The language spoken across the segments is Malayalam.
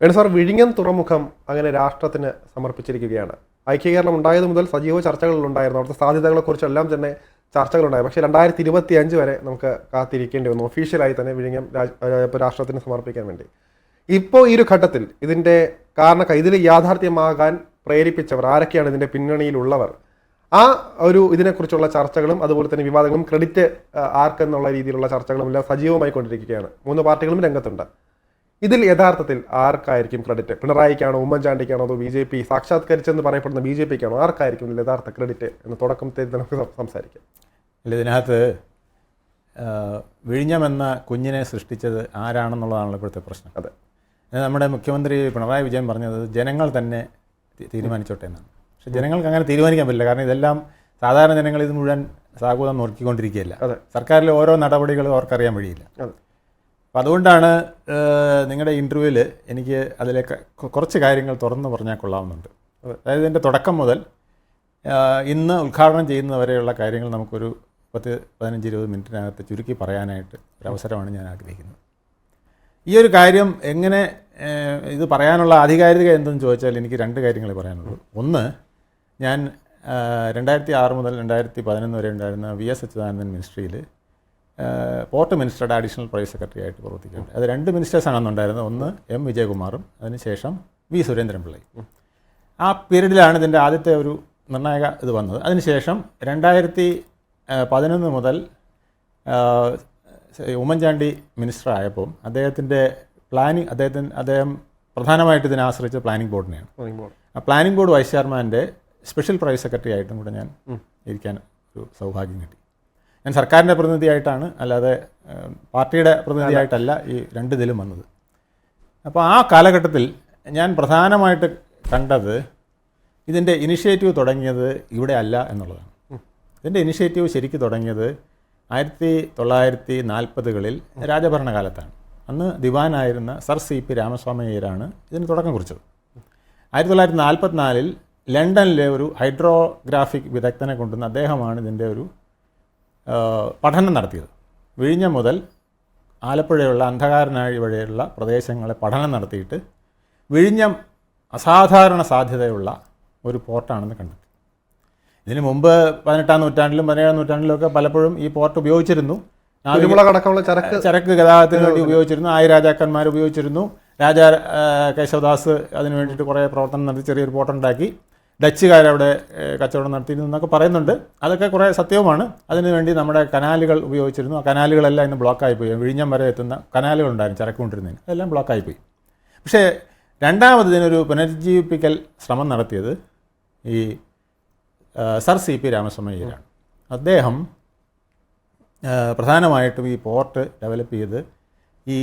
വേണു സാർ വിഴിഞ്ഞം തുറമുഖം അങ്ങനെ രാഷ്ട്രത്തിന് സമർപ്പിച്ചിരിക്കുകയാണ്. ഐക്യകേരളം ഉണ്ടായത് മുതൽ സജീവ ചർച്ചകളിലുണ്ടായിരുന്നു. അവിടുത്തെ സാധ്യതകളെക്കുറിച്ചെല്ലാം തന്നെ ചർച്ചകളുണ്ടായി. പക്ഷേ രണ്ടായിരത്തി ഇരുപത്തി അഞ്ച് വരെ നമുക്ക് കാത്തിരിക്കേണ്ടി വന്നു. ഒഫീഷ്യലായി തന്നെ വിഴിഞ്ഞം രാഷ്ട്രത്തിന് സമർപ്പിക്കാൻ വേണ്ടി. ഇപ്പോൾ ഈ ഒരു ഘട്ടത്തിൽ ഇതിന്റെ കാരണ ഇതിൽ യാഥാർത്ഥ്യമാകാൻ പ്രേരിപ്പിച്ചവർ ആരൊക്കെയാണ് ഇതിന്റെ പിന്നണിയിലുള്ളവർ? ആ ഒരു ഇതിനെക്കുറിച്ചുള്ള ചർച്ചകളും അതുപോലെ തന്നെ വിവാദങ്ങളും ക്രെഡിറ്റ് ആർക്കെന്നുള്ള രീതിയിലുള്ള ചർച്ചകളും എല്ലാം സജീവമായി കൊണ്ടിരിക്കുകയാണ് മൂന്ന് പാർട്ടികളും രംഗത്തുണ്ട്. ഇതിൽ യഥാർത്ഥത്തിൽ ആർക്കായിരിക്കും ക്രെഡിറ്റ് പിണറായിക്കാണോ ഉമ്മൻചാണ്ടിക്കാണോ അതോ ബി ജെ പി? സാക്ഷാത്കരിച്ചെന്ന് പറയപ്പെടുന്ന ബി ജെ പിക്കാണോ? ആർക്കായിരിക്കും ഇതിൽ യഥാർത്ഥ ക്രെഡിറ്റ് എന്ന് തുടക്കത്തിൽ നമുക്ക് സംസാരിക്കാം. അല്ല ഇതിനകത്ത് വിഴിഞ്ഞമെന്ന കുഞ്ഞിനെ സൃഷ്ടിച്ചത് ആരാണെന്നുള്ളതാണല്ലോ ഇപ്പോഴത്തെ പ്രശ്നം. അതെ. അത് നമ്മുടെ മുഖ്യമന്ത്രി പിണറായി വിജയൻ പറഞ്ഞത് ജനങ്ങൾ തന്നെ തീരുമാനിച്ചോട്ടെ എന്നാണ്. പക്ഷേ ജനങ്ങൾക്ക് അങ്ങനെ തീരുമാനിക്കാൻ പറ്റില്ല. കാരണം ഇതെല്ലാം സാധാരണ ജനങ്ങൾ ഇത് മുഴുവൻ സാഹൂതം നോക്കിക്കൊണ്ടിരിക്കുകയല്ല. അതെ. സർക്കാരിലെ ഓരോ നടപടികളും അവർക്കറിയാൻ വഴിയില്ല. അപ്പം അതുകൊണ്ടാണ് നിങ്ങളുടെ ഇന്റർവ്യൂവിൽ എനിക്ക് അതിലേക്ക് കുറച്ച് കാര്യങ്ങൾ തുറന്നു പറഞ്ഞാൽ കൊള്ളാവുന്നുണ്ട്. അതായത് ഇതിന്റെ തുടക്കം മുതൽ ഇന്ന് ഉദ്ഘാടനം ചെയ്യുന്നവരെയുള്ള കാര്യങ്ങൾ നമുക്കൊരു പത്ത് പതിനഞ്ച് ഇരുപത് മിനിറ്റിനകത്ത് ചുരുക്കി പറയാനായിട്ട് ഒരു അവസരമാണ് ഞാൻ ആഗ്രഹിക്കുന്നത്. ഈ ഒരു കാര്യം എങ്ങനെ ഇത് പറയാനുള്ള ആധികാരികത എന്തെന്ന് ചോദിച്ചാൽ എനിക്ക് രണ്ട് കാര്യങ്ങളെ പറയാനുള്ളൂ. ഒന്ന് ഞാൻ രണ്ടായിരത്തി ആറ് മുതൽ രണ്ടായിരത്തി പതിനൊന്ന് വരെ ഉണ്ടായിരുന്ന വി എസ് അച്യുതാനന്ദൻ മിനിസ്ട്രിയിൽ പോർട്ട് മിനിസ്റ്ററുടെ അഡീഷണൽ പ്രൈവറ്റ് സെക്രട്ടറി ആയിട്ട് പ്രവർത്തിക്കുന്നുണ്ട്. അത് രണ്ട് മിനിസ്റ്റേഴ്സാണ് അന്നുണ്ടായിരുന്നത് ഒന്ന് എം വിജയകുമാറും അതിനുശേഷം വി സുരേന്ദ്രൻ സുരേന്ദ്രൻപിള്ളയും. ആ പീരീഡിലാണ് ഇതിന്റെ ആദ്യത്തെ ഒരു നിർണായക ഇത് വന്നത്. അതിനുശേഷം രണ്ടായിരത്തി പതിനൊന്ന് മുതൽ ഉമ്മൻചാണ്ടി മിനിസ്റ്റർ ആയപ്പോൾ അദ്ദേഹത്തിന്റെ പ്ലാനിങ് അദ്ദേഹത്തിന് അദ്ദേഹം പ്രധാനമായിട്ട് ഇതിനെ ആശ്രയിച്ച പ്ലാനിംഗ് ബോർഡിനെയാണ്. ആ പ്ലാനിംഗ് ബോർഡ് വൈസ് ചെയർമാന്റെ സ്പെഷ്യൽ പ്രൈവറ്റ് സെക്രട്ടറി ആയിട്ടും കൂടെ ഞാൻ ഇരിക്കാൻ ഒരു സൗഭാഗ്യം കിട്ടി. ഞാൻ സർക്കാരിന്റെ പ്രതിനിധിയായിട്ടാണ് അല്ലാതെ പാർട്ടിയുടെ പ്രതിനിധിയായിട്ടല്ല ഈ രണ്ട് ഇതിലും വന്നത്. അപ്പോൾ ആ കാലഘട്ടത്തിൽ ഞാൻ പ്രധാനമായിട്ട് കണ്ടത് ഇതിന്റെ ഇനിഷ്യേറ്റീവ് തുടങ്ങിയത് ഇവിടെ അല്ല എന്നുള്ളതാണ്. ഇതിന്റെ ഇനിഷ്യേറ്റീവ് ശരിക്കും തുടങ്ങിയത് ആയിരത്തി തൊള്ളായിരത്തി നാൽപ്പതുകളിൽ രാജഭരണകാലത്താണ്. അന്ന് ദിവാനായിരുന്ന സർ സി പി രാമസ്വാമി അയ്യരാണ് ഇതിന് തുടക്കം കുറിച്ചത്. ആയിരത്തി തൊള്ളായിരത്തി നാൽപ്പത്തിനാലിൽ ലണ്ടനിലെ ഒരു ഹൈഡ്രോഗ്രാഫിക് വിദഗ്ധനെ കൊണ്ടുവന്ന അദ്ദേഹമാണ് ഇതിന്റെ ഒരു പഠനം നടത്തിയത്. വിഴിഞ്ഞം മുതൽ ആലപ്പുഴയുള്ള അന്ധകാരനാഴി വഴിയുള്ള പ്രദേശങ്ങളെ പഠനം നടത്തിയിട്ട് വിഴിഞ്ഞം അസാധാരണ സാധ്യതയുള്ള ഒരു പോർട്ടാണെന്ന് കണ്ടെത്തി. ഇതിനു മുമ്പ് പതിനെട്ടാം നൂറ്റാണ്ടിലും പതിനേഴാം നൂറ്റാണ്ടിലും ഒക്കെ പലപ്പോഴും ഈ പോർട്ട് ഉപയോഗിച്ചിരുന്നു. നാവിക- കുരുമുളക് ചരക്ക് ചരക്ക് ഗതാഗതത്തിന് വേണ്ടി ഉപയോഗിച്ചിരുന്നു. ആയി രാജാക്കന്മാർ ഉപയോഗിച്ചിരുന്നു. രാജാ കേശവദാസ് അതിന് വേണ്ടിയിട്ട് കുറേ പ്രവർത്തനം നടത്തി ചെറിയൊരു പോർട്ടുണ്ടാക്കി ഡച്ചുകാരവിടെ കച്ചവടം നടത്തിയിരുന്നു എന്നൊക്കെ പറയുന്നുണ്ട്. അതൊക്കെ കുറേ സത്യവുമാണ്. അതിനുവേണ്ടി നമ്മുടെ കനാലുകൾ ഉപയോഗിച്ചിരുന്നു. ആ കനാലുകളെല്ലാം ഇന്ന് ബ്ലോക്കായിപ്പോയി. വിഴിഞ്ഞം വരെ എത്തുന്ന കനാലുകളുണ്ടായിരുന്നു ഉണ്ടായിരുന്നു കൊണ്ടിരുന്നതിന് അതെല്ലാം ബ്ലോക്കായിപ്പോയി. പക്ഷേ രണ്ടാമത് ഇതിനൊരു പുനരുജ്ജീവിപ്പിക്കൽ ശ്രമം നടത്തിയത് ഈ സർ സി പി രാമസ്വാമിയാണ്. അദ്ദേഹം പ്രധാനമായിട്ടും ഈ പോർട്ട് ഡെവലപ്പ് ചെയ്ത് ഈ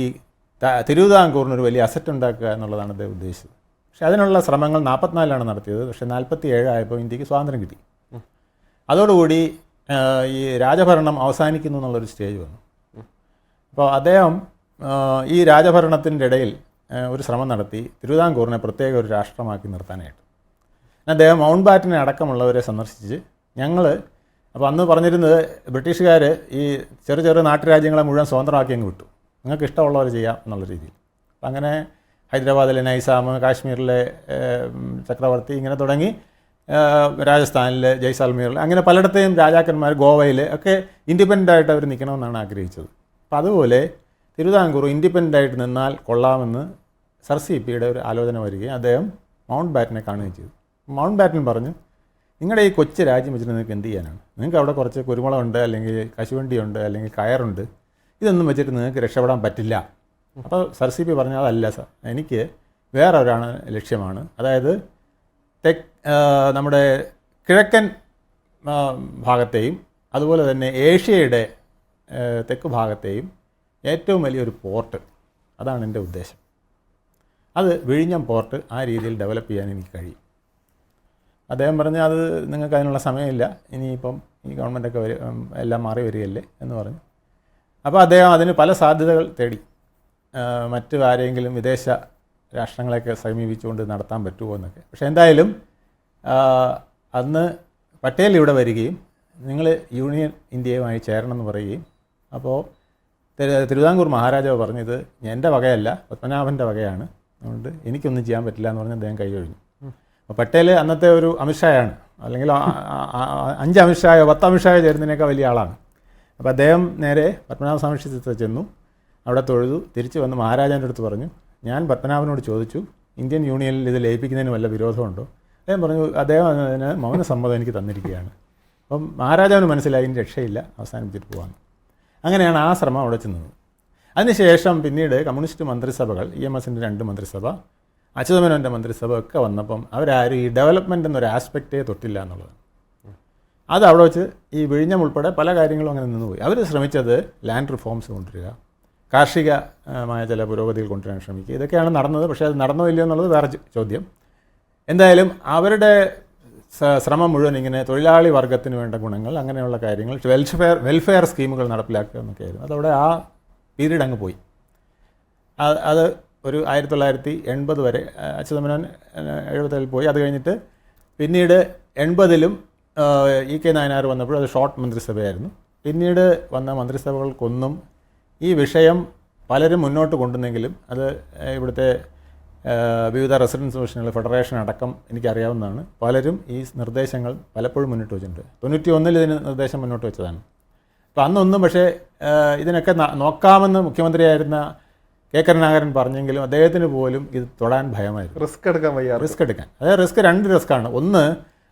തിരുവിതാംകൂറിനൊരു വലിയ അസറ്റ് ഉണ്ടാക്കുക എന്നുള്ളതാണ് അദ്ദേഹം ഉദ്ദേശിച്ചത്. പക്ഷേ അതിനുള്ള ശ്രമങ്ങൾ നാൽപ്പത്തിനാലിലാണ് നടത്തിയത്. പക്ഷേ നാൽപ്പത്തി ഏഴായപ്പോൾ ഇന്ത്യയ്ക്ക് സ്വാതന്ത്ര്യം കിട്ടി. അതോടുകൂടി ഈ രാജഭരണം അവസാനിക്കുന്നു എന്നുള്ളൊരു സ്റ്റേജ് വന്നു. അപ്പോൾ അദ്ദേഹം ഈ രാജഭരണത്തിന്റെ ഇടയിൽ ഒരു ശ്രമം നടത്തി തിരുവിതാംകൂറിനെ പ്രത്യേക ഒരു രാഷ്ട്രമാക്കി നിർത്താനായിട്ട്. അദ്ദേഹം മൗണ്ട് ബാറ്റിനെ അടക്കമുള്ളവരെ സന്ദർശിച്ച് ഞങ്ങൾ അപ്പോൾ അന്ന് പറഞ്ഞിരുന്നത് ബ്രിട്ടീഷുകാർ ഈ ചെറു ചെറു നാട്ടുരാജ്യങ്ങളെ മുഴുവൻ സ്വതന്ത്രമാക്കി അങ്ങ് വിട്ടു. നിങ്ങൾക്ക് ഇഷ്ടമുള്ളവർ ചെയ്യാം എന്നുള്ള രീതിയിൽ. അങ്ങനെ ഹൈദരാബാദിലെ നൈസാം കാശ്മീരിലെ ചക്രവർത്തി ഇങ്ങനെ തുടങ്ങി രാജസ്ഥാനിലെ ജയ്സാൽമീറിൽ അങ്ങനെ പലയിടത്തെയും രാജാക്കന്മാർ ഗോവയിൽ ഒക്കെ ഇൻഡിപെൻഡന്റ് ആയിട്ട് അവർ നിൽക്കണമെന്നാണ് ആഗ്രഹിച്ചത്. അപ്പോൾ അതുപോലെ തിരുവിതാംകൂർ ഇൻഡിപെൻഡന്റ് ആയിട്ട് നിന്നാൽ കൊള്ളാമെന്ന് സർ സി പിയുടെ ഒരു ആലോചന വരികയും അദ്ദേഹം മൗണ്ട് ബാറ്റനെ കാണുകയും ചെയ്തു. മൗണ്ട് ബാറ്റൻ പറഞ്ഞു നിങ്ങളുടെ ഈ കൊച്ചു രാജ്യം വെച്ചിട്ട് നിങ്ങൾക്ക് എന്ത് ചെയ്യാനാണ്? നിങ്ങൾക്ക് അവിടെ കുറച്ച് കുരുമുളകുണ്ട് അല്ലെങ്കിൽ കശുവണ്ടിയുണ്ട് അല്ലെങ്കിൽ കയറുണ്ട്. ഇതൊന്നും വെച്ചിട്ട് നിങ്ങൾക്ക് രക്ഷപ്പെടാൻ പറ്റില്ല. അപ്പോൾ സർ സി പി പറഞ്ഞ അതല്ല സർ. എനിക്ക് വേറെ ഒരാണ് ലക്ഷ്യമാണ്. അതായത് തെക്ക് നമ്മുടെ കിഴക്കൻ ഭാഗത്തെയും അതുപോലെ തന്നെ ഏഷ്യയുടെ തെക്ക് ഭാഗത്തെയും ഏറ്റവും വലിയൊരു പോർട്ട്. അതാണ് എന്റെ ഉദ്ദേശം. അത് വിഴിഞ്ഞം പോർട്ട് ആ രീതിയിൽ ഡെവലപ്പ് ചെയ്യാൻ എനിക്ക് കഴിയും. അദ്ദേഹം പറഞ്ഞ അത് നിങ്ങൾക്ക് അതിനുള്ള സമയമില്ല. ഇനിയിപ്പം ഈ ഗവൺമെന്റൊക്കെ വരും എല്ലാം മാറി വരികയല്ലേ എന്ന് പറഞ്ഞു. അപ്പോൾ അദ്ദേഹം അതിന് പല സാധ്യതകൾ തേടി. മറ്റു ആരെങ്കിലും വിദേശ രാഷ്ട്രങ്ങളെയൊക്കെ സമീപിച്ചുകൊണ്ട് നടത്താൻ പറ്റുമോ എന്നൊക്കെ. പക്ഷേ എന്തായാലും അന്ന് പട്ടേൽ ഇവിടെ വരികയും നിങ്ങൾ യൂണിയൻ ഇന്ത്യയുമായി ചേരണം എന്ന് പറയുകയും അപ്പോൾ തിരു- തിരുവിതാംകൂർ മഹാരാജാവ് പറഞ്ഞത് എന്റെ വകയല്ല പത്മനാഭന്റെ വകയാണ്. അതുകൊണ്ട് എനിക്കൊന്നും ചെയ്യാൻ പറ്റില്ല എന്ന് പറഞ്ഞ് അദ്ദേഹം കൈ കഴിഞ്ഞു അപ്പോൾ പട്ടേൽ അന്നത്തെ ഒരു അമിത്ഷായാണ്. അല്ലെങ്കിൽ അഞ്ച് അമിത്ഷായോ പത്ത് അമിത്ഷായോ ചേരുന്നതിനേക്കാൾ വലിയ ആളാണ്. അപ്പോൾ അദ്ദേഹം നേരെ പത്മനാഭ സ്വാമി ക്ഷേത്രത്തിൽ ചെന്നു. അവിടെ തൊഴുതു. തിരിച്ചു വന്ന് മഹാരാജാന്റെ അടുത്ത് പറഞ്ഞു ഞാൻ പത്മനാഭനോട് ചോദിച്ചു ഇന്ത്യൻ യൂണിയനിൽ ഇത് ലയിപ്പിക്കുന്നതിന് വല്ല വിരോധമുണ്ടോ? അദ്ദേഹം പറഞ്ഞു അദ്ദേഹം അതിന് മൗനസമ്മതം എനിക്ക് തന്നിരിക്കുകയാണ്. അപ്പം മഹാരാജാവിന് മനസ്സിലായി ഇനി രക്ഷയില്ല അവസാനിപ്പിച്ചിട്ട് പോകാമെന്ന് അങ്ങനെയാണ് ആ ശ്രമം അവിടെ ചെന്നത്. അതിനുശേഷം പിന്നീട് കമ്മ്യൂണിസ്റ്റ് മന്ത്രിസഭകൾ ഇ എം എസിന്റെ രണ്ട് മന്ത്രിസഭ അച്യുതമേനോന്റെ മന്ത്രിസഭ ഒക്കെ വന്നപ്പം അവരാരും ഈ ഡെവലപ്മെന്റ് എന്നൊരു ആസ്പെക്റ്റേ തൊട്ടില്ല എന്നുള്ളത്. അത് അവിടെ വെച്ച് ഈ വിഴിഞ്ഞം ഉൾപ്പെടെ പല കാര്യങ്ങളും അങ്ങനെ നിന്നുപോയി. അവർ ശ്രമിച്ചത് ലാൻഡ് റിഫോംസ് കൊണ്ടുവരിക കാർഷികമായ ചില പുരോഗതികൾ കൊണ്ടുവരാൻ ശ്രമിക്കുക. ഇതൊക്കെയാണ് നടന്നത്. പക്ഷേ അത് നടന്നോ ഇല്ലയോ എന്നുള്ളത് വേറെ ചോദ്യം. എന്തായാലും അവരുടെ ശ്രമം മുഴുവൻ ഇങ്ങനെ തൊഴിലാളി വർഗത്തിന് വേണ്ട ഗുണങ്ങൾ അങ്ങനെയുള്ള കാര്യങ്ങൾ വെൽഫെയർ വെൽഫെയർ സ്കീമുകൾ നടപ്പിലാക്കുക എന്നൊക്കെയായിരുന്നു. അതവിടെ ആ പീരീഡ് അങ്ങ് പോയി. അത് ഒരു ആയിരത്തി തൊള്ളായിരത്തി എൺപത് വരെ അച്യുതമനോൻ എഴുപത്തേഴിൽ പോയി. അത് കഴിഞ്ഞിട്ട് പിന്നീട് എൺപതിലും ഇ കെ നായനാർ വന്നപ്പോൾ അത് ഷോർട്ട് മന്ത്രിസഭയായിരുന്നു. പിന്നീട് വന്ന മന്ത്രിസഭകൾക്കൊന്നും ഈ വിഷയം പലരും മുന്നോട്ട് കൊണ്ടുവന്നെങ്കിലും അത് ഇവിടുത്തെ വിവിധ റെസിഡൻസ് മിഷനുകൾ ഫെഡറേഷൻ അടക്കം എനിക്കറിയാവുന്നതാണ്. പലരും ഈ നിർദ്ദേശങ്ങൾ പലപ്പോഴും മുന്നോട്ട് വെച്ചിട്ടുണ്ട്. തൊണ്ണൂറ്റി ഒന്നിൽ ഇതിന് നിർദ്ദേശം മുന്നോട്ട് വെച്ചതാണ്. അപ്പോൾ അന്നൊന്നും പക്ഷേ ഇതിനൊക്കെ നോക്കാമെന്ന് മുഖ്യമന്ത്രിയായിരുന്ന കെ കരുണാകരൻ പറഞ്ഞെങ്കിലും അദ്ദേഹത്തിന് പോലും ഇത് തൊടാൻ ഭയമായിരുന്നു. റിസ്ക് എടുക്കാൻ വയ്യ റിസ്ക് എടുക്കാൻ. അതായത് റിസ്ക് രണ്ട് റിസ്ക്കാണ്. ഒന്ന്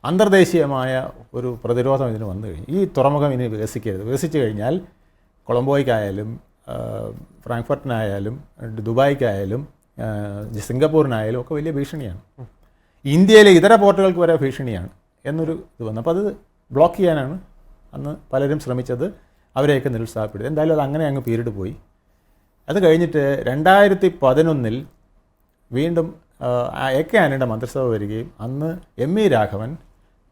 അന്തർദേശീയമായ ഒരു പ്രതിരോധം ഇതിന് വന്നു കഴിഞ്ഞു. ഈ തുറമുഖം ഇനി വികസിക്കരുത്. വികസിച്ച് കഴിഞ്ഞാൽ കൊളംബോയ്ക്കായാലും ഫ്രാങ്ക്ഫർട്ടിനായാലും ദുബായ്ക്കായാലും സിംഗപ്പൂരിനായാലും ഒക്കെ വലിയ ഭീഷണിയാണ്. ഇന്ത്യയിലെ ഇതര പോർട്ടുകൾക്ക് വരെ ഭീഷണിയാണ് എന്നൊരു ഇത് വന്നു. അപ്പോൾ അത് ബ്ലോക്ക് ചെയ്യാനാണ് അന്ന് പലരും ശ്രമിച്ചത്. അവരെയൊക്കെ നിരുത്സാഹപ്പെടുത്തി. എന്തായാലും അത് അങ്ങനെ അങ്ങ് പീരീഡ് പോയി. അത് കഴിഞ്ഞിട്ട് രണ്ടായിരത്തി പതിനൊന്നിൽ വീണ്ടും എ കെ ആനയുടെ മന്ത്രിസഭ വരികയും അന്ന് M E Raghavan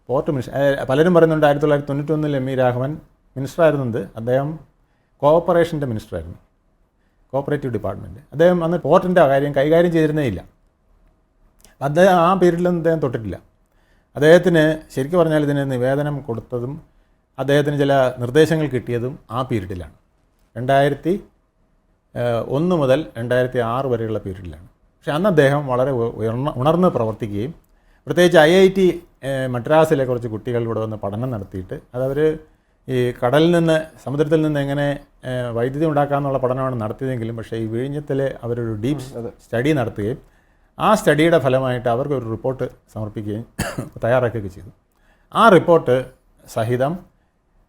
port minister പലരും പറയുന്നുണ്ട് ആയിരത്തി തൊള്ളായിരത്തി തൊണ്ണൂറ്റൊന്നിൽ എം ഇ രാഘവൻ മിനിസ്റ്റർ ആയിരുന്നത് അദ്ദേഹം കോഓപ്പറേഷന്റെ മിനിസ്റ്ററായിരുന്നു. Cooperative department. അദ്ദേഹം അന്ന് പോർട്ടിന്റെ കാര്യം കൈകാര്യം ചെയ്തിരുന്നേ ഇല്ല. അദ്ദേഹം ആ പീരീഡിലൊന്നും അദ്ദേഹം തൊട്ടിട്ടില്ല. അദ്ദേഹത്തിന് ശരിക്കും പറഞ്ഞാൽ ഇതിന് നിവേദനം കൊടുത്തതും അദ്ദേഹത്തിന് ചില നിർദ്ദേശങ്ങൾ കിട്ടിയതും ആ പീരീഡിലാണ്. രണ്ടായിരത്തി ഒന്ന് മുതൽ രണ്ടായിരത്തി ആറ് വരെയുള്ള പീരീഡിലാണ്. പക്ഷേ അന്ന് അദ്ദേഹം വളരെ ഉയർന്ന ഉണർന്ന് പ്രവർത്തിക്കുകയും പ്രത്യേകിച്ച് ഐ ഐ ടി മദ്രാസിലെ കുറച്ച് കുട്ടികൾ വന്ന് പഠനം നടത്തിയിട്ട് അതവർ ഈ കടലിൽ നിന്ന് സമുദ്രത്തിൽ നിന്ന് എങ്ങനെ വൈദ്യുതി ഉണ്ടാക്കാമെന്നുള്ള പഠനമാണ് നടത്തിയതെങ്കിലും പക്ഷേ ഈ വിഴിഞ്ഞത്തിൽ അവരൊരു ഡീപ്പ് സ്റ്റഡി നടത്തുകയും ആ സ്റ്റഡിയുടെ ഫലമായിട്ട് അവർക്ക് ഒരു റിപ്പോർട്ട് സമർപ്പിക്കുകയും തയ്യാറാക്കുകയൊക്കെ ചെയ്തു. ആ റിപ്പോർട്ട് സഹിതം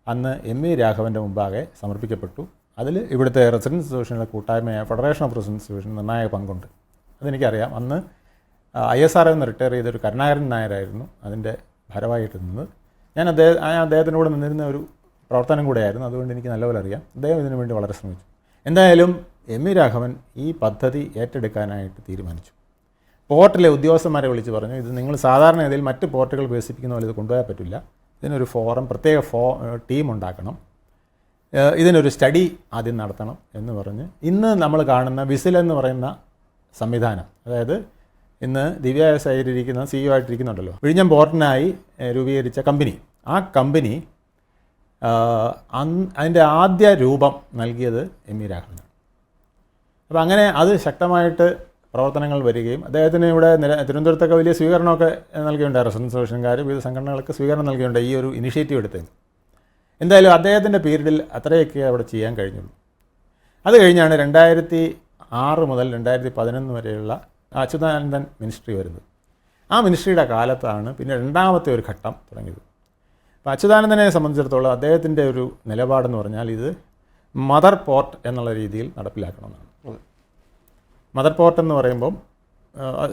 അന്ന് എം വി രാഘവന്റെ മുമ്പാകെ സമർപ്പിക്കപ്പെട്ടു. അതിൽ ഇവിടുത്തെ റെസിഡൻസ് ഡിവിഷനിലെ കൂട്ടായ്മയായ ഫെഡറേഷൻ ഓഫ് റെസിഡൻസ് ഡിവിഷൻ നിർണായക പങ്കുണ്ട്. അതെനിക്കറിയാം. അന്ന് ഐ എസ് ആർ എന്ന് റിട്ടയർ ചെയ്തൊരു കരുണാകരൻ നായരായിരുന്നു അതിന്റെ ഭാരവായിട്ട് നിന്നത്. ഞാൻ അദ്ദേഹം അദ്ദേഹത്തിനോട് നിന്നിരുന്ന ഒരു പ്രവർത്തനം കൂടെയായിരുന്നു. അതുകൊണ്ട് എനിക്ക് നല്ലപോലെ അറിയാം. അദ്ദേഹം ഇതിനു വേണ്ടി വളരെ ശ്രമിച്ചു. എന്തായാലും എം ഇ രാഘവൻ ഈ പദ്ധതി ഏറ്റെടുക്കാനായിട്ട് തീരുമാനിച്ചു. പോർട്ടിലെ ഉദ്യോഗസ്ഥന്മാരെ വിളിച്ച് പറഞ്ഞു ഇത് നിങ്ങൾ സാധാരണ ഇതിൽ മറ്റ് പോർട്ടുകൾ വികസിപ്പിക്കുന്ന പോലെ ഇത് കൊണ്ടുപോകാൻ പറ്റില്ല. ഇതിനൊരു ഫോറം പ്രത്യേക ഫോ ടീം ഉണ്ടാക്കണം. ഇതിനൊരു സ്റ്റഡി ആദ്യം നടത്തണം എന്ന് പറഞ്ഞ് ഇന്ന് നമ്മൾ കാണുന്ന വിസിൽ എന്ന് പറയുന്ന സംവിധാനം. അതായത് ഇന്ന് ദിവ്യ വ്യവസായിരിക്കുന്ന സിഇഒ ആയിട്ടിരിക്കുന്നുണ്ടല്ലോ. വിഴിഞ്ഞം പോർട്ടിനായി രൂപീകരിച്ച കമ്പനി. ആ കമ്പനി അതിന്റെ ആദ്യ രൂപം നൽകിയത് എം ഇ രാഘവനാണ്. അപ്പോൾ അങ്ങനെ അത് ശക്തമായിട്ട് പ്രവർത്തനങ്ങൾ വരികയും അദ്ദേഹത്തിന് ഇവിടെ നിര തിരുവനന്തപുരത്തൊക്കെ വലിയ സ്വീകരണമൊക്കെ നൽകിയിട്ടുണ്ട്. റെസിഡൻസ് സൊല്യൂഷൻകാർ വിവിധ സംഘടനകൾക്ക് സ്വീകരണം നൽകിയിട്ടുണ്ട് ഈ ഒരു ഇനിഷ്യേറ്റീവ് എടുത്തതിന്. എന്തായാലും അദ്ദേഹത്തിന്റെ പീരീഡിൽ അത്രയൊക്കെ അവിടെ ചെയ്യാൻ കഴിഞ്ഞുള്ളൂ അത് കഴിഞ്ഞാണ് രണ്ടായിരത്തി ആറ് മുതൽ രണ്ടായിരത്തി പതിനൊന്ന് വരെയുള്ള അച്യുതാനന്ദൻ മിനിസ്ട്രി വരുന്നത്. ആ മിനിസ്ട്രിയുടെ കാലത്താണ് പിന്നെ രണ്ടാമത്തെ ഒരു ഘട്ടം തുടങ്ങിയത്. അപ്പോൾ അച്യുതാനന്ദനെ സംബന്ധിച്ചിടത്തോളം അദ്ദേഹത്തിന്റെ ഒരു നിലപാടെന്ന് പറഞ്ഞാൽ ഇത് മദർ പോർട്ട് എന്നുള്ള രീതിയിൽ നടപ്പിലാക്കണമെന്നാണ്. മദർ പോർട്ട് എന്ന് പറയുമ്പം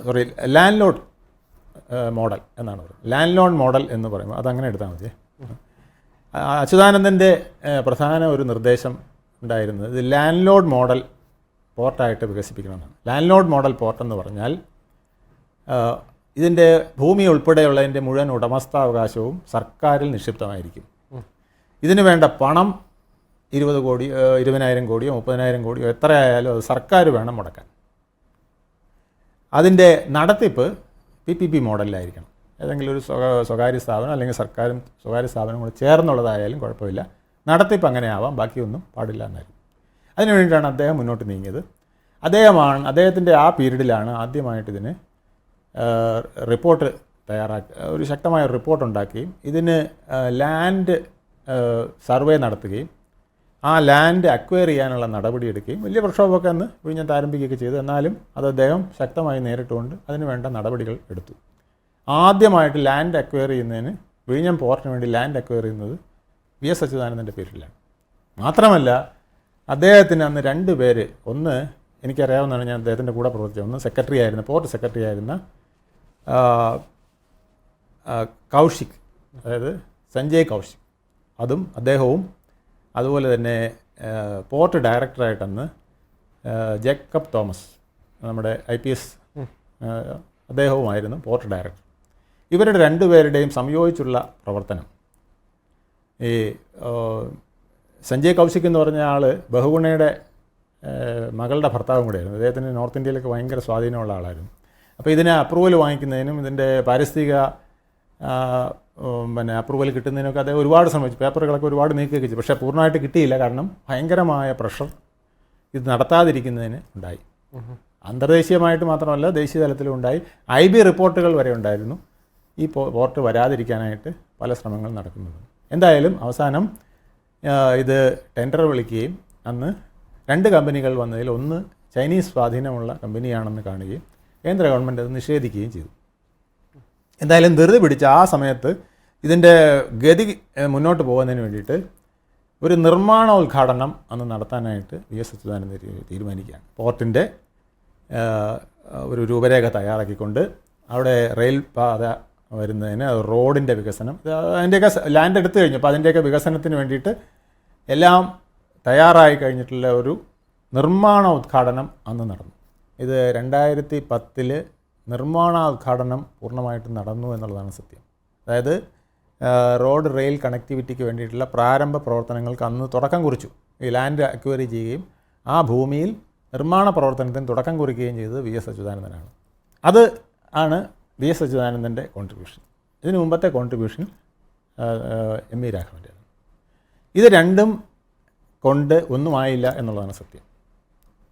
സോറി ലാൻഡ് ലോഡ് മോഡൽ എന്നാണ് പറയുന്നത്. ലാൻഡ് ലോൺ മോഡൽ എന്ന് പറയുമ്പോൾ അതങ്ങനെ എടുത്താൽ മതി അച്യുതാനന്ദന്റെ പ്രധാന ഒരു നിർദ്ദേശം ഉണ്ടായിരുന്നത് ഇത് ലാൻഡ് ലോഡ് മോഡൽ പോർട്ടായിട്ട് വികസിപ്പിക്കണമെന്നാണ്. ലാൻഡ് ലോഡ് മോഡൽ പോർട്ട് എന്ന് പറഞ്ഞാൽ ഇതിന്റെ ഭൂമി ഉൾപ്പെടെയുള്ളതിന്റെ മുഴുവൻ ഉടമസ്ഥാവകാശവും സർക്കാരിൽ നിക്ഷിപ്തമായിരിക്കും. ഇതിന് വേണ്ട പണം ഇരുപത് കോടി ഇരുപതിനായിരം കോടിയോ മുപ്പതിനായിരം കോടിയോ എത്രയായാലും അത് സർക്കാർ വേണം മുടക്കാൻ. അതിന്റെ നടത്തിപ്പ് പി പി പി മോഡലിലായിരിക്കണം. ഏതെങ്കിലും ഒരു സ്വകാ- സ്വകാര്യ സ്ഥാപനം അല്ലെങ്കിൽ സർക്കാരും സ്വകാര്യ സ്ഥാപനവും കൂടെ ചേർന്നുള്ളതായാലും കുഴപ്പമില്ല. നടത്തിപ്പ് അങ്ങനെ ആവാം ബാക്കിയൊന്നും പാടില്ല എന്നായിരുന്നു അതിനു വേണ്ടിയിട്ടാണ് അദ്ദേഹം മുന്നോട്ട് നീങ്ങിയത്. അദ്ദേഹമാണ് അദ്ദേഹത്തിന്റെ ആ പീരീഡിലാണ് ആദ്യമായിട്ട് ഇതിന് റിപ്പോർട്ട് തയ്യാറാക്കി ഒരു ശക്തമായ റിപ്പോർട്ട് ഉണ്ടാക്കുകയും ഇതിന് ലാൻഡ് സർവേ നടത്തുകയും ആ ലാൻഡ് അക്വയർ ചെയ്യാനുള്ള നടപടി നടപടിയെടുക്കുകയും വലിയ പ്രക്ഷോഭമൊക്കെ അന്ന് വിഴിഞ്ഞത്ത് ആരംഭിക്കുകയൊക്കെ ചെയ്തു. എന്നാലും അത് അദ്ദേഹം ശക്തമായി നേരിട്ടുകൊണ്ട് അതിന് വേണ്ട നടപടികൾ എടുത്തു. ആദ്യമായിട്ട് ലാൻഡ് അക്വയർ ചെയ്യുന്നതിന് വിഴിഞ്ഞം പോർട്ടിന് വേണ്ടി ലാൻഡ് അക്വയർ ചെയ്യുന്നത് വി എസ് അച്യുതാനന്ദന്റെ പേരിലാണ്. മാത്രമല്ല അദ്ദേഹത്തിന് അന്ന് രണ്ട് പേര്. ഒന്ന് എനിക്കറിയാവുന്നതാണ് ഞാൻ അദ്ദേഹത്തിന്റെ കൂടെ പ്രവർത്തിച്ചത്. ഒന്ന് സെക്രട്ടറി ആയിരുന്ന പോർട്ട് സെക്രട്ടറി ആയിരുന്ന കൗശിക്. അതായത് സഞ്ജയ് കൗശിക്. അതും അദ്ദേഹവും അതുപോലെ തന്നെ പോർട്ട് ഡയറക്ടറായിട്ടന്ന് ജേക്കബ് തോമസ് നമ്മുടെ ഐ പി എസ് അദ്ദേഹവുമായിരുന്നു പോർട്ട് ഡയറക്ടർ ഇവരുടെ രണ്ടുപേരുടെയും സംയോജിച്ചുള്ള പ്രവർത്തനം. ഈ സഞ്ജയ് കൗശിക് എന്ന് പറഞ്ഞ ആൾ ബഹുഗുണയുടെ മകളുടെ ഭർത്താവും കൂടെയായിരുന്നു. അദ്ദേഹത്തിന് നോർത്ത് ഇന്ത്യയിലൊക്കെ ഭയങ്കര സ്വാധീനമുള്ള ആളായിരുന്നു. അപ്പോൾ ഇതിനെ അപ്രൂവൽ വാങ്ങിക്കുന്നതിനും ഇതിന്റെ പാരിസ്ഥിതിക പിന്നെ അപ്രൂവൽ കിട്ടുന്നതിനൊക്കെ അദ്ദേഹം ഒരുപാട് ശ്രമിച്ചു. പേപ്പറുകളൊക്കെ ഒരുപാട് നീക്കുകയൊക്കെ ചെയ്തു പക്ഷേ പൂർണമായിട്ട് കിട്ടിയില്ല. കാരണം ഭയങ്കരമായ പ്രഷർ ഇത് നടത്താതിരിക്കുന്നതിന് ഉണ്ടായി. അന്തർദേശീയമായിട്ട് മാത്രമല്ല ദേശീയ തലത്തിലും ഉണ്ടായി. ഐ ബി റിപ്പോർട്ടുകൾ വരെ ഉണ്ടായിരുന്നു. ഈ പോർട്ട് വരാതിരിക്കാനായിട്ട് പല ശ്രമങ്ങൾ നടക്കുന്നത് എന്തായാലും അവസാനം ഇത് ടെൻഡർ വിളിക്കുകയും അന്ന് രണ്ട് കമ്പനികൾ വന്നതിൽ ഒന്ന് ചൈനീസ് സ്വാധീനമുള്ള കമ്പനിയാണെന്ന് കാണുകയും കേന്ദ്ര ഗവൺമെന്റ് അത് നിഷേധിക്കുകയും ചെയ്തു. എന്തായാലും ധൃതി പിടിച്ച ആ സമയത്ത് ഇതിന്റെ ഗതി മുന്നോട്ട് പോകുന്നതിന് വേണ്ടിയിട്ട് ഒരു നിർമ്മാണോദ്ഘാടനം അന്ന് നടത്താനായിട്ട് വി എസ് അച്യുതാനന്ദ തീരുമാനിക്കുകയാണ്. പോർട്ടിന്റെ ഒരു രൂപരേഖ തയ്യാറാക്കിക്കൊണ്ട് അവിടെ റെയിൽ പാത വരുന്നതിന് റോഡിന്റെ വികസനം അതിന്റെയൊക്കെ ലാൻഡ് എടുത്തു കഴിഞ്ഞു. അപ്പോൾ അതിന്റെയൊക്കെ വികസനത്തിന് വേണ്ടിയിട്ട് എല്ലാം തയ്യാറായി കഴിഞ്ഞിട്ടുള്ള ഒരു നിർമ്മാണ ഉദ്ഘാടനം അന്ന് നടന്നു. ഇത് രണ്ടായിരത്തി പത്തിൽ നിർമ്മാണോദ്ഘാടനം പൂർണമായിട്ട് നടന്നു എന്നുള്ളതാണ് സത്യം. അതായത് റോഡ് റെയിൽ കണക്ടിവിറ്റിക്ക് വേണ്ടിയിട്ടുള്ള പ്രാരംഭ പ്രവർത്തനങ്ങൾക്ക് അന്ന് തുടക്കം കുറിച്ചു. ഈ ലാൻഡ് അക്വയറി ചെയ്യുകയും ആ ഭൂമിയിൽ നിർമ്മാണ പ്രവർത്തനത്തിന് തുടക്കം കുറിക്കുകയും ചെയ്തത് വി എസ് അച്യുതാനന്ദനാണ്. അത് ആണ് വി എസ് അച്യുതാനന്ദന്റെ കോൺട്രിബ്യൂഷൻ ഇതിനു മുമ്പത്തെ കോൺട്രിബ്യൂഷൻ എം വി രാഘവന്റെ ഇത് രണ്ടും കൊണ്ട് ഒന്നുമായില്ല എന്നുള്ളതാണ് സത്യം.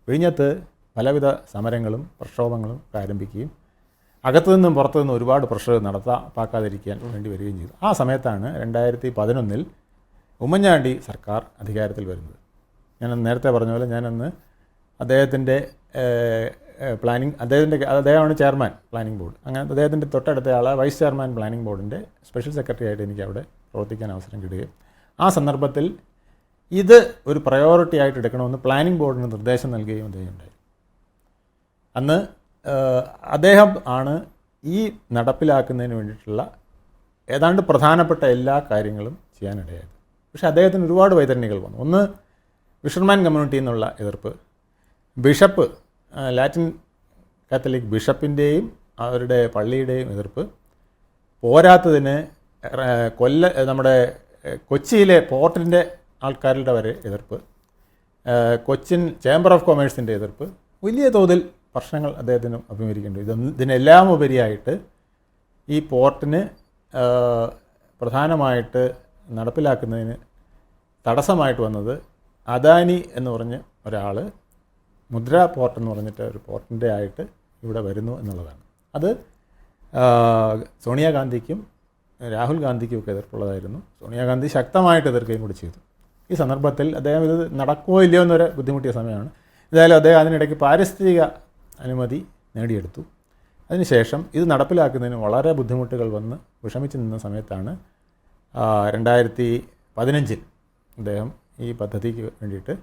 വിഴിഞ്ഞത്ത് പലവിധ സമരങ്ങളും പ്രക്ഷോഭങ്ങളും ആരംഭിക്കുകയും അകത്തു നിന്നും പുറത്തു നിന്നും ഒരുപാട് പ്രഷർ നടത്താപ്പാക്കാതിരിക്കാൻ വേണ്ടി വരികയും ചെയ്തു. ആ സമയത്താണ് രണ്ടായിരത്തി പതിനൊന്നിൽ ഉമ്മൻചാണ്ടി സർക്കാർ അധികാരത്തിൽ വരുന്നത്. ഞാൻ നേരത്തെ പറഞ്ഞ പോലെ ഞാനന്ന് അദ്ദേഹത്തിന്റെ പ്ലാനിങ് അദ്ദേഹത്തിന്റെ അദ്ദേഹമാണ് ചെയർമാൻ പ്ലാനിംഗ് ബോർഡ് അങ്ങനെ അദ്ദേഹത്തിന്റെ തൊട്ടടുത്ത ആളെ വൈസ് ചെയർമാൻ പ്ലാനിംഗ് ബോർഡിന്റെ സ്പെഷ്യൽ സെക്രട്ടറി ആയിട്ട് എനിക്ക് അവിടെ പ്രവർത്തിക്കാൻ അവസരം കിട്ടുകയും ആ സന്ദർഭത്തിൽ ഇത് ഒരു പ്രയോറിറ്റി ആയിട്ട് എടുക്കണമെന്ന് പ്ലാനിംഗ് ബോർഡിന് നിർദ്ദേശം നൽകുകയും അദ്ദേഹം ഉണ്ടായി. അന്ന് അദ്ദേഹം ആണ് ഈ നടപ്പിലാക്കുന്നതിന് വേണ്ടിയിട്ടുള്ള ഏതാണ്ട് പ്രധാനപ്പെട്ട എല്ലാ കാര്യങ്ങളും ചെയ്യാനിടയായത്. പക്ഷേ അദ്ദേഹത്തിന് ഒരുപാട് വൈതരണികൾ വന്നു. ഒന്ന് വിഷർമാൻ കമ്മ്യൂണിറ്റിയിൽ നിന്നുള്ള എതിർപ്പ്. ബിഷപ്പ് ലാറ്റിൻ കാത്തലിക് ബിഷപ്പിന്റെയും അവരുടെ പള്ളിയുടെയും എതിർപ്പ്. പോരാത്തതിന് കൊല്ല നമ്മുടെ കൊച്ചിയിലെ പോർട്ടിന്റെ ആൾക്കാരുടെ വരെ എതിർപ്പ്. കൊച്ചിൻ ചേംബർ ഓഫ് കൊമേഴ്സിന്റെ എതിർപ്പ്. വലിയ തോതിൽ പ്രശ്നങ്ങൾ അദ്ദേഹത്തിന് അഭിമുഖീകരിക്കേണ്ടി. ഇതൊന്നും ഇതിനെല്ലാം ഉപരിയായിട്ട് ഈ പോർട്ടിന് പ്രധാനമായിട്ട് നടപ്പിലാക്കുന്നതിന് തടസ്സമായിട്ട് വന്നത് അദാനി എന്ന് പറഞ്ഞ ഒരാൾ മുദ്ര പോർട്ട് എന്ന് പറഞ്ഞിട്ട് ഒരു പോർട്ടിന്റെ ആയിട്ട് ഇവിടെ വരുന്നു എന്നുള്ളതാണ്. അത് സോണിയാഗാന്ധിക്കും രാഹുൽ ഗാന്ധിക്കും ഒക്കെ എതിർപ്പുള്ളതായിരുന്നു. സോണിയാഗാന്ധി ശക്തമായിട്ട് എതിർക്കുകയും കൂടി ചെയ്തു. ഈ സന്ദർഭത്തിൽ അദ്ദേഹം ഇത് നടക്കുമോ ഇല്ലയോ എന്നൊരു ബുദ്ധിമുട്ടിയ സമയമാണ്. എന്തായാലും അദ്ദേഹം അതിനിടയ്ക്ക് പാരിസ്ഥിതിക അനുമതി നേടിയെടുത്തു. അതിനുശേഷം ഇത് നടപ്പിലാക്കുന്നതിന് വളരെ ബുദ്ധിമുട്ടുകൾ വന്ന് വിഷമിച്ച് നിന്ന സമയത്താണ് രണ്ടായിരത്തി പതിനഞ്ചിൽ അദ്ദേഹം ഈ പദ്ധതിക്ക് വേണ്ടിയിട്ട്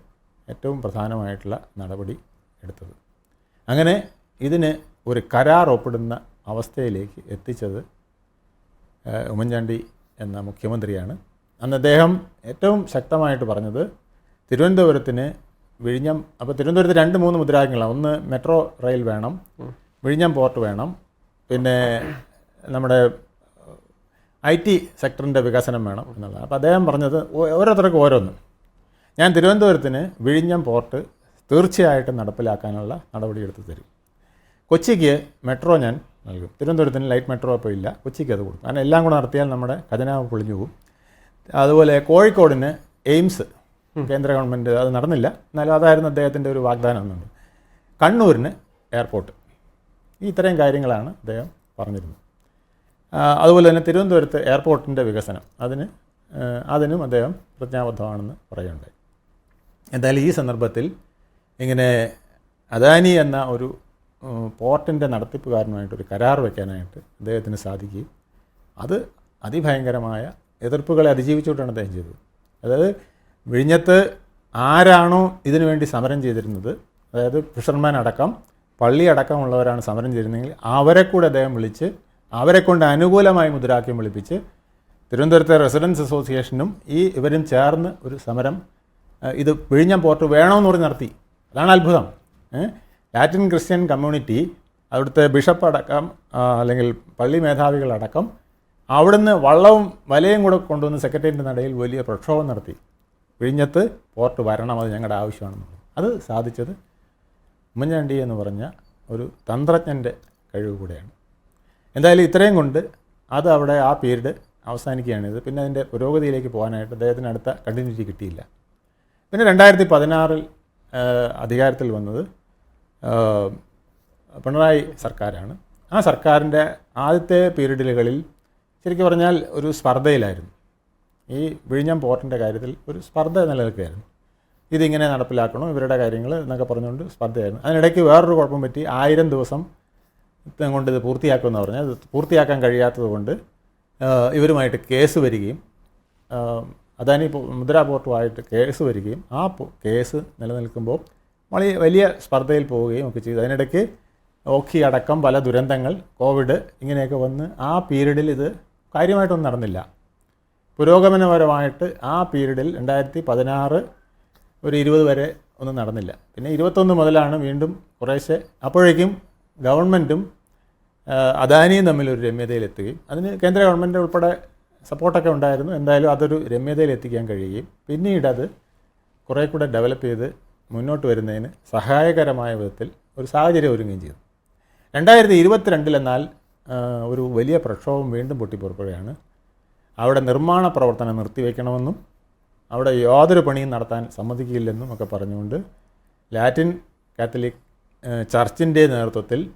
ഏറ്റവും പ്രധാനമായിട്ടുള്ള നടപടി എടുത്തത്. അങ്ങനെ ഇതിന് ഒരു കരാർ ഒപ്പിടുന്ന അവസ്ഥയിലേക്ക് എത്തിച്ചത് ഉമ്മൻചാണ്ടി എന്ന മുഖ്യമന്ത്രിയാണ്. അന്ന് അദ്ദേഹം ഏറ്റവും ശക്തമായിട്ട് പറഞ്ഞത് തിരുവനന്തപുരത്തിന് വിഴിഞ്ഞം അപ്പോൾ തിരുവനന്തപുരത്ത് രണ്ട് മൂന്ന് മുദ്രാവാക്യങ്ങളാണ് ഒന്ന് മെട്രോ റെയിൽ വേണം വിഴിഞ്ഞം പോർട്ട് വേണം പിന്നെ നമ്മുടെ ഐ ടി സെക്ടറിന്റെ വികസനം വേണം എന്നുള്ളതാണ് അപ്പോൾ അദ്ദേഹം പറഞ്ഞത് ഓരോരുത്തർക്കും ഓരോന്ന്. ഞാൻ തിരുവനന്തപുരത്തിന് വിഴിഞ്ഞം പോർട്ട് തീർച്ചയായിട്ടും നടപ്പിലാക്കാനുള്ള നടപടിയെടുത്ത് തരും. കൊച്ചിക്ക് മെട്രോ ഞാൻ നൽകും. തിരുവനന്തപുരത്തിന് ലൈറ്റ് മെട്രോ ഇപ്പോൾ ഇല്ല. കൊച്ചിക്ക് അത് കൊടുക്കും. കാരണം എല്ലാം കൂടെ നടത്തിയാൽ നമ്മുടെ ഖജനാവ് പൊളിഞ്ഞു പോകും. അതുപോലെ കോഴിക്കോടിന് എയിംസ് കേന്ദ്ര ഗവൺമെന്റ് അത് നടന്നില്ല. എന്നാലും അതായിരുന്നു അദ്ദേഹത്തിന്റെ ഒരു വാഗ്ദാനം എന്നുണ്ട്. കണ്ണൂരിന് എയർപോർട്ട്. ഈ ഇത്രയും കാര്യങ്ങളാണ് അദ്ദേഹം പറഞ്ഞിരുന്നത്. അതുപോലെ തന്നെ തിരുവനന്തപുരത്ത് എയർപോർട്ടിന്റെ വികസനം. അതിന് അതിനും അദ്ദേഹം പ്രതിജ്ഞാബദ്ധമാണെന്ന് പറയുന്നുണ്ട്. എന്തായാലും ഈ സന്ദർഭത്തിൽ ഇങ്ങനെ അദാനി എന്ന ഒരു പോർട്ടിന്റെ നടത്തിപ്പുകാരനുമായിട്ട് ഒരു കരാർ വയ്ക്കാനായിട്ട് അദ്ദേഹത്തിന് സാധിക്കുകയും അത് അതിഭയങ്കരമായ എതിർപ്പുകളെ അതിജീവിച്ചുകൊണ്ടാണ് അദ്ദേഹം ചെയ്തത്. അതായത് വിഴിഞ്ഞത്ത് ആരാണോ ഇതിനു വേണ്ടി സമരം ചെയ്തിരുന്നത് അതായത് ഫിഷർമാൻ അടക്കം പള്ളി അടക്കമുള്ളവരാണ് സമരം ചെയ്തിരുന്നെങ്കിൽ അവരെ കൂടെ അദ്ദേഹം വിളിച്ച് അവരെ കൊണ്ട് അനുകൂലമായി മുദ്രാവാക്യം വിളിപ്പിച്ച് തിരുവനന്തപുരത്തെ റെസിഡൻസ് അസോസിയേഷനും ഈ ഇവരും ചേർന്ന് ഒരു സമരം ഇത് വിഴിഞ്ഞം പോർട്ട് വേണമെന്ന് പറഞ്ഞ് നടത്തി. അതാണ് അത്ഭുതം. ലാറ്റിൻ ക്രിസ്ത്യൻ കമ്മ്യൂണിറ്റി അവിടുത്തെ ബിഷപ്പ് അടക്കം അല്ലെങ്കിൽ പള്ളി മേധാവികളടക്കം അവിടുന്ന് വള്ളവും വലയും കൂടെ കൊണ്ടുവന്ന് സെക്രട്ടേറിയറ്റിന്റെ നടയിൽ വലിയ പ്രക്ഷോഭം നടത്തി. വിഴിഞ്ഞത്ത് പോർട്ട് വരണം അത് ഞങ്ങളുടെ ആവശ്യമാണെന്ന് അത് സാധിച്ചത് ഉമ്മൻചാണ്ടി എന്ന് പറഞ്ഞ ഒരു തന്ത്രജ്ഞന്റെ കഴിവ് കൂടെയാണ്. എന്തായാലും ഇത്രയും കൊണ്ട് അത് അവിടെ ആ പീരീഡ് അവസാനിക്കുകയാണ്. ഇത് പിന്നെ അതിന്റെ പുരോഗതിയിലേക്ക് പോകാനായിട്ട് അദ്ദേഹത്തിന് അടുത്ത കണ്ടിന്യൂറ്റി കിട്ടിയില്ല. പിന്നെ രണ്ടായിരത്തി പതിനാറിൽ അധികാരത്തിൽ വന്നത് പിണറായി സർക്കാരാണ്. ആ സർക്കാരിന്റെ ആദ്യത്തെ പീരീഡുകളിൽ ശരിക്കും പറഞ്ഞാൽ ഒരു സ്പർദ്ധയിലായിരുന്നു. ഈ വിഴിഞ്ഞം പോർട്ടിന്റെ കാര്യത്തിൽ ഒരു സ്പർദ്ധ നിലനിൽക്കുകയായിരുന്നു ഇതിങ്ങനെ നടപ്പിലാക്കണം ഇവരുടെ കാര്യങ്ങൾ എന്നൊക്കെ പറഞ്ഞുകൊണ്ട് സ്പർദ്ധയായിരുന്നു. അതിനിടയ്ക്ക് വേറൊരു കുഴപ്പം പറ്റി ആയിരം ദിവസം കൊണ്ട് ഇത് പൂർത്തിയാക്കുമെന്ന് പറഞ്ഞാൽ ഇത് പൂർത്തിയാക്കാൻ കഴിയാത്തത് കൊണ്ട് ഇവരുമായിട്ട് കേസ് വരികയും അദാനി മുദ്രാ മുദ്ര പോർട്ടുമായിട്ട് കേസ് വരികയും ആ കേസ് നിലനിൽക്കുമ്പോൾ വലിയ വലിയ സ്പർദ്ധയിൽ പോവുകയും ഒക്കെ ചെയ്തു. അതിനിടയ്ക്ക് ഓക്കി അടക്കം പല ദുരന്തങ്ങൾ കോവിഡ് ഇങ്ങനെയൊക്കെ വന്ന് ആ പീരീഡിൽ ഇത് കാര്യമായിട്ടൊന്നും നടന്നില്ല. പുരോഗമനപരമായിട്ട് ആ പീരീഡിൽ രണ്ടായിരത്തി പതിനാറ് ഒരു ഇരുപത് വരെ ഒന്നും നടന്നില്ല. പിന്നെ ഇരുപത്തൊന്ന് മുതലാണ് വീണ്ടും കുറേശ്ശെ അപ്പോഴേക്കും ഗവൺമെന്റും അദാനിയും തമ്മിൽ ഒരു രമ്യതയിലെത്തുകയും അതിന് കേന്ദ്ര ഗവൺമെന്റ് ഉൾപ്പെടെ സപ്പോർട്ടൊക്കെ ഉണ്ടായിരുന്നു. എന്തായാലും അതൊരു രമ്യതയിൽ എത്തിക്കാൻ കഴിയുകയും പിന്നീട് അത് കുറേ കൂടെ ഡെവലപ്പ് ചെയ്ത് മുന്നോട്ട് വരുന്നതിന് സഹായകരമായ വിധത്തിൽ ഒരു സാഹചര്യം ഒരുങ്ങുകയും ചെയ്തു. രണ്ടായിരത്തി ആ, ഒരു വലിയ പ്രക്ഷോഭം വീണ്ടും പൊട്ടിപ്പുറപ്പെടുകയാണ്. അവിടെ നിർമ്മാണ പ്രവർത്തനം നിർത്തിവെക്കണമെന്നും അവിടെ യാതൊരു പണിയും നടത്താൻ സമ്മതിക്കില്ലെന്നും ഒക്കെ പറഞ്ഞുകൊണ്ട് ലാറ്റിൻ കാത്തലിക് ചർച്ചിന്റെ നേതൃത്വത്തിൽ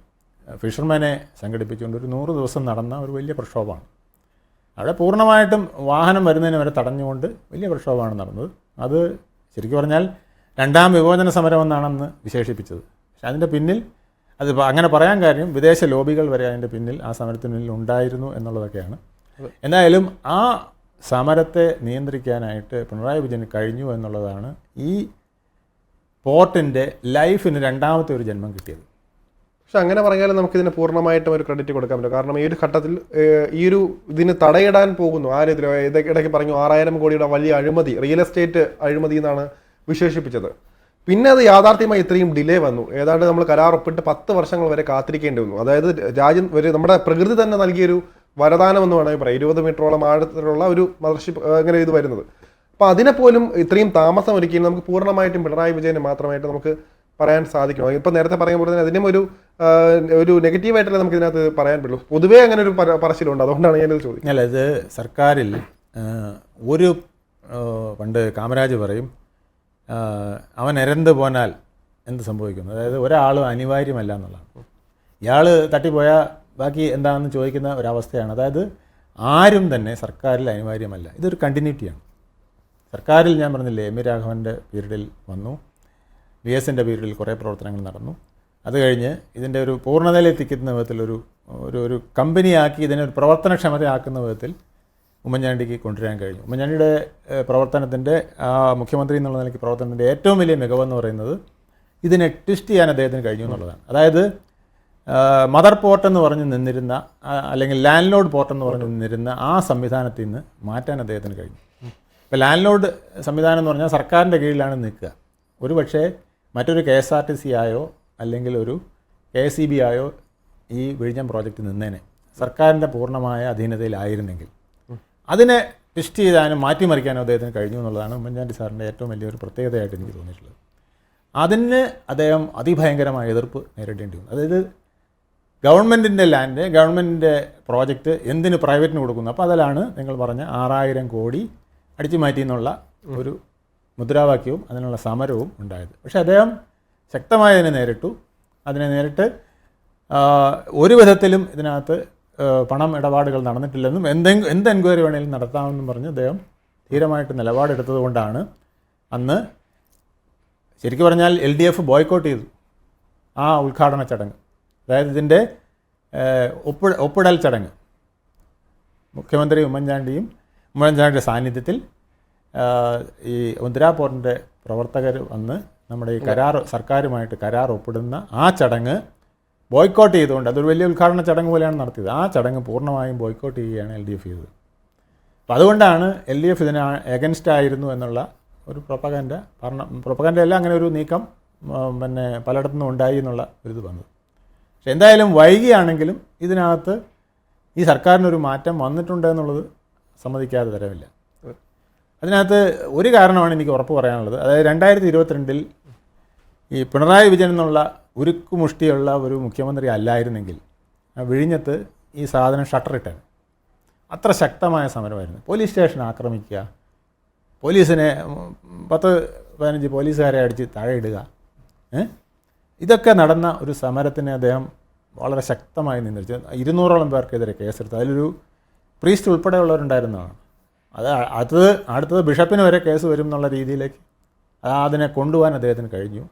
ഫിഷർമാനെ സംഘടിപ്പിച്ചുകൊണ്ട് ഒരു നൂറ് ദിവസം നടന്ന ഒരു വലിയ പ്രക്ഷോഭമാണ്. അവിടെ പൂർണമായിട്ടും വാഹനം വരുന്നതിന് വരെ തടഞ്ഞുകൊണ്ട് വലിയ പ്രക്ഷോഭമാണ് നടന്നത്. അത് ശരിക്കും പറഞ്ഞാൽ രണ്ടാം വിമോചന സമരം എന്നാണെന്ന് വിശേഷിപ്പിച്ചത്. പക്ഷെ അതിന്റെ പിന്നിൽ അത് പ- അങ്ങനെ പറയാൻ കാര്യം വിദേശ ലോബികൾ വരെ അതിന്റെ പിന്നിൽ ആ സമരത്തിന് പിന്നിൽ ഉണ്ടായിരുന്നു എന്നുള്ളതൊക്കെയാണ്. എന്തായാലും ആ സമരത്തെ നിയന്ത്രിക്കാനായിട്ട് പിണറായി വിജയന് കഴിഞ്ഞു എന്നുള്ളതാണ് ഈ പോർട്ടിന്റെ ലൈഫിന് രണ്ടാമത്തെ ഒരു ജന്മം കിട്ടിയത്. പക്ഷെ അങ്ങനെ പറഞ്ഞാലും നമുക്ക് ഇതിന് പൂർണമായിട്ടും ഒരു ക്രെഡിറ്റ് കൊടുക്കാൻ പറ്റും. കാരണം ഈ ഒരു ഘട്ടത്തിൽ ഈ ഒരു ഇതിന് തടയിടാൻ പോകുന്നു. ആ രീതിയിൽ ഇടയ്ക്ക് പറഞ്ഞു ആറായിരം കോടിയുടെ വലിയ അഴിമതി റിയൽ എസ്റ്റേറ്റ് അഴിമതി എന്നാണ് വിശേഷിപ്പിച്ചത്. പിന്നെ അത് യാഥാർത്ഥ്യമായി ഇത്രയും ഡിലേ വന്നു. ഏതാണ്ട് നമ്മൾ കരാർ ഒപ്പിട്ട് പത്ത് വർഷങ്ങൾ വരെ കാത്തിരിക്കേണ്ടി വന്നു. അതായത് രാജ്യം ഒരു നമ്മുടെ പ്രകൃതി തന്നെ നൽകിയൊരു വരദാനം എന്ന് വേണമെങ്കിൽ പറയാം. ഇരുപത് മീറ്ററോളം ആഴത്തിലുള്ള ഒരു മദർഷിപ്പ് അങ്ങനെ ഇത് വരുന്നത്. അപ്പൊ അതിനെപ്പോലും ഇത്രയും താമസം ഒരുക്കി നമുക്ക് പൂർണമായിട്ടും പിണറായി വിജയനെ മാത്രമായിട്ട് നമുക്ക് പറയാൻ സാധിക്കും. ഇപ്പൊ നേരത്തെ പറയുമ്പോൾ തന്നെ അതിനും ഒരു ഒരു നെഗറ്റീവായിട്ടല്ലേ നമുക്ക് ഇതിനകത്ത് പറയാൻ പറ്റുള്ളൂ പൊതുവേ അങ്ങനെ ഒരു പറച്ചിലുണ്ട്. അതുകൊണ്ടാണ് ഞാനിത് ചോദിക്കുന്നത്. അല്ല ഇത് സർക്കാരിൽ ഒരു പണ്ട് കാമരാജ് പറയും അവൻ എരന്ത് പോനാൽ എന്ത് സംഭവിക്കുന്നു? അതായത് ഒരാളും അനിവാര്യമല്ല എന്നുള്ളതാണ്. ഇയാൾ തട്ടിപ്പോയാൽ ബാക്കി എന്താണെന്ന് ചോദിക്കുന്ന ഒരവസ്ഥയാണ്. അതായത് ആരും തന്നെ സർക്കാരിൽ അനിവാര്യമല്ല. ഇതൊരു കണ്ടിന്യൂറ്റിയാണ്. സർക്കാരിൽ ഞാൻ പറഞ്ഞില്ലേ എം വി രാഘവന്റെ പീരീഡിൽ വന്നു. വി എസിന്റെ പീരീഡിൽ കുറേ പ്രവർത്തനങ്ങൾ നടന്നു. അത് കഴിഞ്ഞ് ഇതിന്റെ ഒരു പൂർണതയിലെത്തിക്കുന്ന വിധത്തിലൊരു ഒരു ഒരു കമ്പനിയാക്കി ഇതിനെ ഒരു പ്രവർത്തനക്ഷമതയാക്കുന്ന വിധത്തിൽ ഉമ്മൻചാണ്ടിക്ക് കൊണ്ടുവരാൻ കഴിഞ്ഞു. ഉമ്മൻചാണ്ടിയുടെ പ്രവർത്തനത്തിന്റെ ആ മുഖ്യമന്ത്രി എന്നുള്ള നിലയ്ക്ക് പ്രവർത്തനത്തിന്റെ ഏറ്റവും വലിയ മികവെന്ന് പറയുന്നത് ഇതിനെ ട്വിസ്റ്റ് ചെയ്യാൻ അദ്ദേഹത്തിന് കഴിഞ്ഞു എന്നുള്ളതാണ്. അതായത് മദർ പോർട്ട് എന്ന് പറഞ്ഞ് നിന്നിരുന്ന അല്ലെങ്കിൽ ലാൻഡ് ലോഡ് പോർട്ട് എന്ന് പറഞ്ഞ് നിന്നിരുന്ന ആ സംവിധാനത്തിൽ നിന്ന് മാറ്റാൻ അദ്ദേഹത്തിന് കഴിഞ്ഞു. ഇപ്പോൾ ലാൻഡ് ലോഡ് സംവിധാനം എന്ന് പറഞ്ഞാൽ സർക്കാരിന്റെ കീഴിലാണ് നിൽക്കുക. ഒരു പക്ഷേ മറ്റൊരു K S R T C ആയോ അല്ലെങ്കിൽ ഒരു കെ ഇ ബി ആയോ ഈ വിഴിഞ്ഞം പ്രോജക്റ്റ് നിന്നേനെ. സർക്കാരിന്റെ പൂർണമായ അധീനതയിലായിരുന്നെങ്കിൽ അതിനെ ട്വിസ്റ്റ് ചെയ്താനും മാറ്റിമറിക്കാനും അദ്ദേഹത്തിന് കഴിഞ്ഞു എന്നുള്ളതാണ് ഉമ്മൻചാണ്ടി സാറിന്റെ ഏറ്റവും വലിയൊരു പ്രത്യേകതയായിട്ട് എനിക്ക് തോന്നിയിട്ടുള്ളത്. അതിന് അദ്ദേഹം അതിഭയങ്കരമായ എതിർപ്പ് നേരിടേണ്ടി വന്നു. അതായത് ഗവൺമെന്റിന്റെ ലാൻഡ് ഗവൺമെന്റിന്റെ പ്രോജക്റ്റ് എന്തിന് പ്രൈവറ്റിന് കൊടുക്കുന്നു? അപ്പോൾ അതിലാണ് നിങ്ങൾ പറഞ്ഞ ആറായിരം കോടി അടിച്ചു മാറ്റി എന്നുള്ള ഒരു മുദ്രാവാക്യവും അതിനുള്ള സമരവും ഉണ്ടായത്. പക്ഷേ അദ്ദേഹം ശക്തമായി അതിനെ നേരിട്ടു. അതിനെ നേരിട്ട് ഒരു വിധത്തിലും ഇതിനകത്ത് പണം ഇടപാടുകൾ നടന്നിട്ടില്ലെന്നും എന്തെങ്കിലും എന്ത് എൻക്വയറി വേണമെങ്കിലും നടത്താമെന്നും പറഞ്ഞ് അദ്ദേഹം ധീരമായിട്ട് നിലപാടെടുത്തത് കൊണ്ടാണ് അന്ന് ശരിക്കും പറഞ്ഞാൽ എൽ ഡി എഫ് ബോയ്ക്കോട്ട് ചെയ്തു ആ ഉദ്ഘാടന ചടങ്ങ്. അതായത് ഇതിന്റെ ഒപ്പ് ഒപ്പിട ഒപ്പിടൽ ചടങ്ങ്. മുഖ്യമന്ത്രി ഉമ്മൻചാണ്ടിയും ഉമ്മൻചാണ്ടിയുടെ സാന്നിധ്യത്തിൽ ഈ മുദ്രാ പോറിന്റെ പ്രവർത്തകർ വന്ന് നമ്മുടെ ഈ കരാർ സർക്കാരുമായിട്ട് കരാർ ഒപ്പിടുന്ന ആ ചടങ്ങ് ബോയ്ക്കോട്ട് ചെയ്തുകൊണ്ട് അതൊരു വലിയ ഉദ്ഘാടന ചടങ്ങ് പോലെയാണ് നടത്തിയത്. ആ ചടങ്ങ് പൂർണമായും ബോയ്ക്കോട്ട് ചെയ്യുകയാണ് എൽ ഡി എഫ് ചെയ്തത്. അപ്പം അതുകൊണ്ടാണ് എൽ ഡി എഫ് ഇതിന് എഗൻസ്റ്റ് ആയിരുന്നു എന്നുള്ള ഒരു പ്രൊപ്പഗൻഡ ഭരണ പ്രൊപ്പഗൻഡ അല്ല അങ്ങനെ ഒരു നീക്കം പിന്നെ പലയിടത്തുനിന്നും ഉണ്ടായി എന്നുള്ള ഒരു ഇത് വന്നത്. പക്ഷെ എന്തായാലും വൈകിയാണെങ്കിലും ഇതിനകത്ത് ഈ സർക്കാരിനൊരു മാറ്റം വന്നിട്ടുണ്ട് എന്നുള്ളത് സമ്മതിക്കാതെ തരവില്ല അതിനകത്ത് ഒരു കാരണമാണ് എനിക്ക് ഉറപ്പ് പറയാനുള്ളത്. അതായത് രണ്ടായിരത്തി ഇരുപത്തിരണ്ടിൽ ഈ പിണറായി വിജയൻ എന്നുള്ള ഉരുക്കുമുഷ്ടിയുള്ള ഒരു മുഖ്യമന്ത്രി അല്ലായിരുന്നെങ്കിൽ വിഴിഞ്ഞത്ത് ഈ സാധനം ഷട്ടറിട്ടാണ് അത്ര ശക്തമായ സമരമായിരുന്നു. പോലീസ് സ്റ്റേഷൻ ആക്രമിക്കുക പോലീസിനെ പത്ത് പതിനഞ്ച് പോലീസുകാരെ അടിച്ച് താഴെ ഇടുക ഇതൊക്കെ നടന്ന ഒരു സമരത്തിന് അദ്ദേഹം വളരെ ശക്തമായി നിന്നിരിച്ചു ഇരുന്നൂറോളം പേർക്കെതിരെ കേസെടുത്തു. അതിലൊരു പ്രീസ്റ്റ് ഉൾപ്പെടെയുള്ളവരുണ്ടായിരുന്നതാണ് അത് അത് അടുത്തത് ബിഷപ്പിന് വരെ കേസ് വരും എന്നുള്ള രീതിയിലേക്ക് അതിനെ കൊണ്ടുപോകാൻ അദ്ദേഹത്തിന് കഴിഞ്ഞു.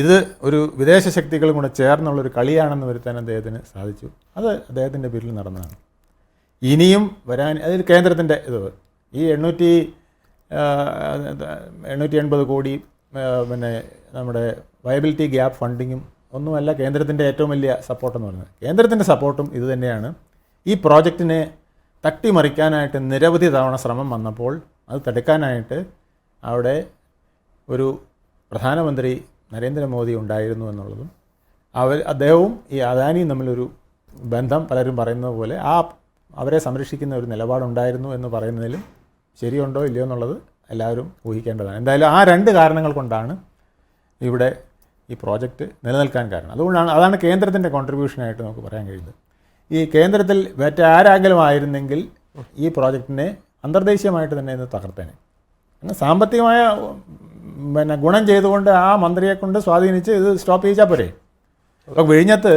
ഇത് ഒരു വിദേശ ശക്തികളും കൂടെ ചേർന്നുള്ളൊരു കളിയാണെന്ന് വരുത്താൻ അദ്ദേഹത്തിന് സാധിച്ചു. അത് അദ്ദേഹത്തിന്റെ പേരിൽ നടന്നതാണ്. ഇനിയും വരാൻ അതിൽ കേന്ദ്രത്തിന്റെ ഇത് ഈ എണ്ണൂറ്റി എണ്ണൂറ്റി എൺപത് കോടി പിന്നെ നമ്മുടെ വയബിലിറ്റി ഗ്യാപ്പ് ഫണ്ടിങ്ങും ഒന്നുമല്ല കേന്ദ്രത്തിന്റെ ഏറ്റവും വലിയ സപ്പോർട്ടെന്ന് പറയുന്നത്. കേന്ദ്രത്തിന്റെ സപ്പോർട്ടും ഇതുതന്നെയാണ് ഈ പ്രോജക്റ്റിനെ തട്ടിമറിക്കാനായിട്ട് നിരവധി തവണ ശ്രമം വന്നപ്പോൾ അത് തടുക്കാനായിട്ട് അവിടെ ഒരു പ്രധാനമന്ത്രി നരേന്ദ്രമോദി ഉണ്ടായിരുന്നു എന്നുള്ളതും അവർ അദ്ദേഹവും ഈ അദാനിയും തമ്മിലൊരു ബന്ധം പലരും പറയുന്നത് പോലെ ആ അവരെ സംരക്ഷിക്കുന്ന ഒരു നിലപാടുണ്ടായിരുന്നു എന്ന് പറയുന്നതിലും ശരിയുണ്ടോ ഇല്ലയോ എന്നുള്ളത് എല്ലാവരും ഊഹിക്കേണ്ടതാണ്. എന്തായാലും ആ രണ്ട് കാരണങ്ങൾ കൊണ്ടാണ് ഇവിടെ ഈ പ്രോജക്റ്റ് നിലനിൽക്കാൻ കാരണം. അതുകൊണ്ടാണ് അതാണ് കേന്ദ്രത്തിന്റെ കോൺട്രിബ്യൂഷനായിട്ട് നമുക്ക് പറയാൻ കഴിയുന്നത്. ഈ കേന്ദ്രത്തിൽ മറ്റാരെങ്കിലും ആയിരുന്നെങ്കിൽ ഈ പ്രോജക്റ്റിനെ അന്തർദേശീയമായിട്ട് തന്നെ ഇന്ന് തകർത്തേനെ. അങ്ങനെ സാമ്പത്തികമായ പിന്നെ ഗുണം ചെയ്തുകൊണ്ട് ആ മന്ത്രിയെ കൊണ്ട് സ്വാധീനിച്ച് ഇത് സ്റ്റോപ്പ് ചെയ്യിച്ചാൽ പോരെ? അപ്പോൾ വിഴിഞ്ഞത്ത്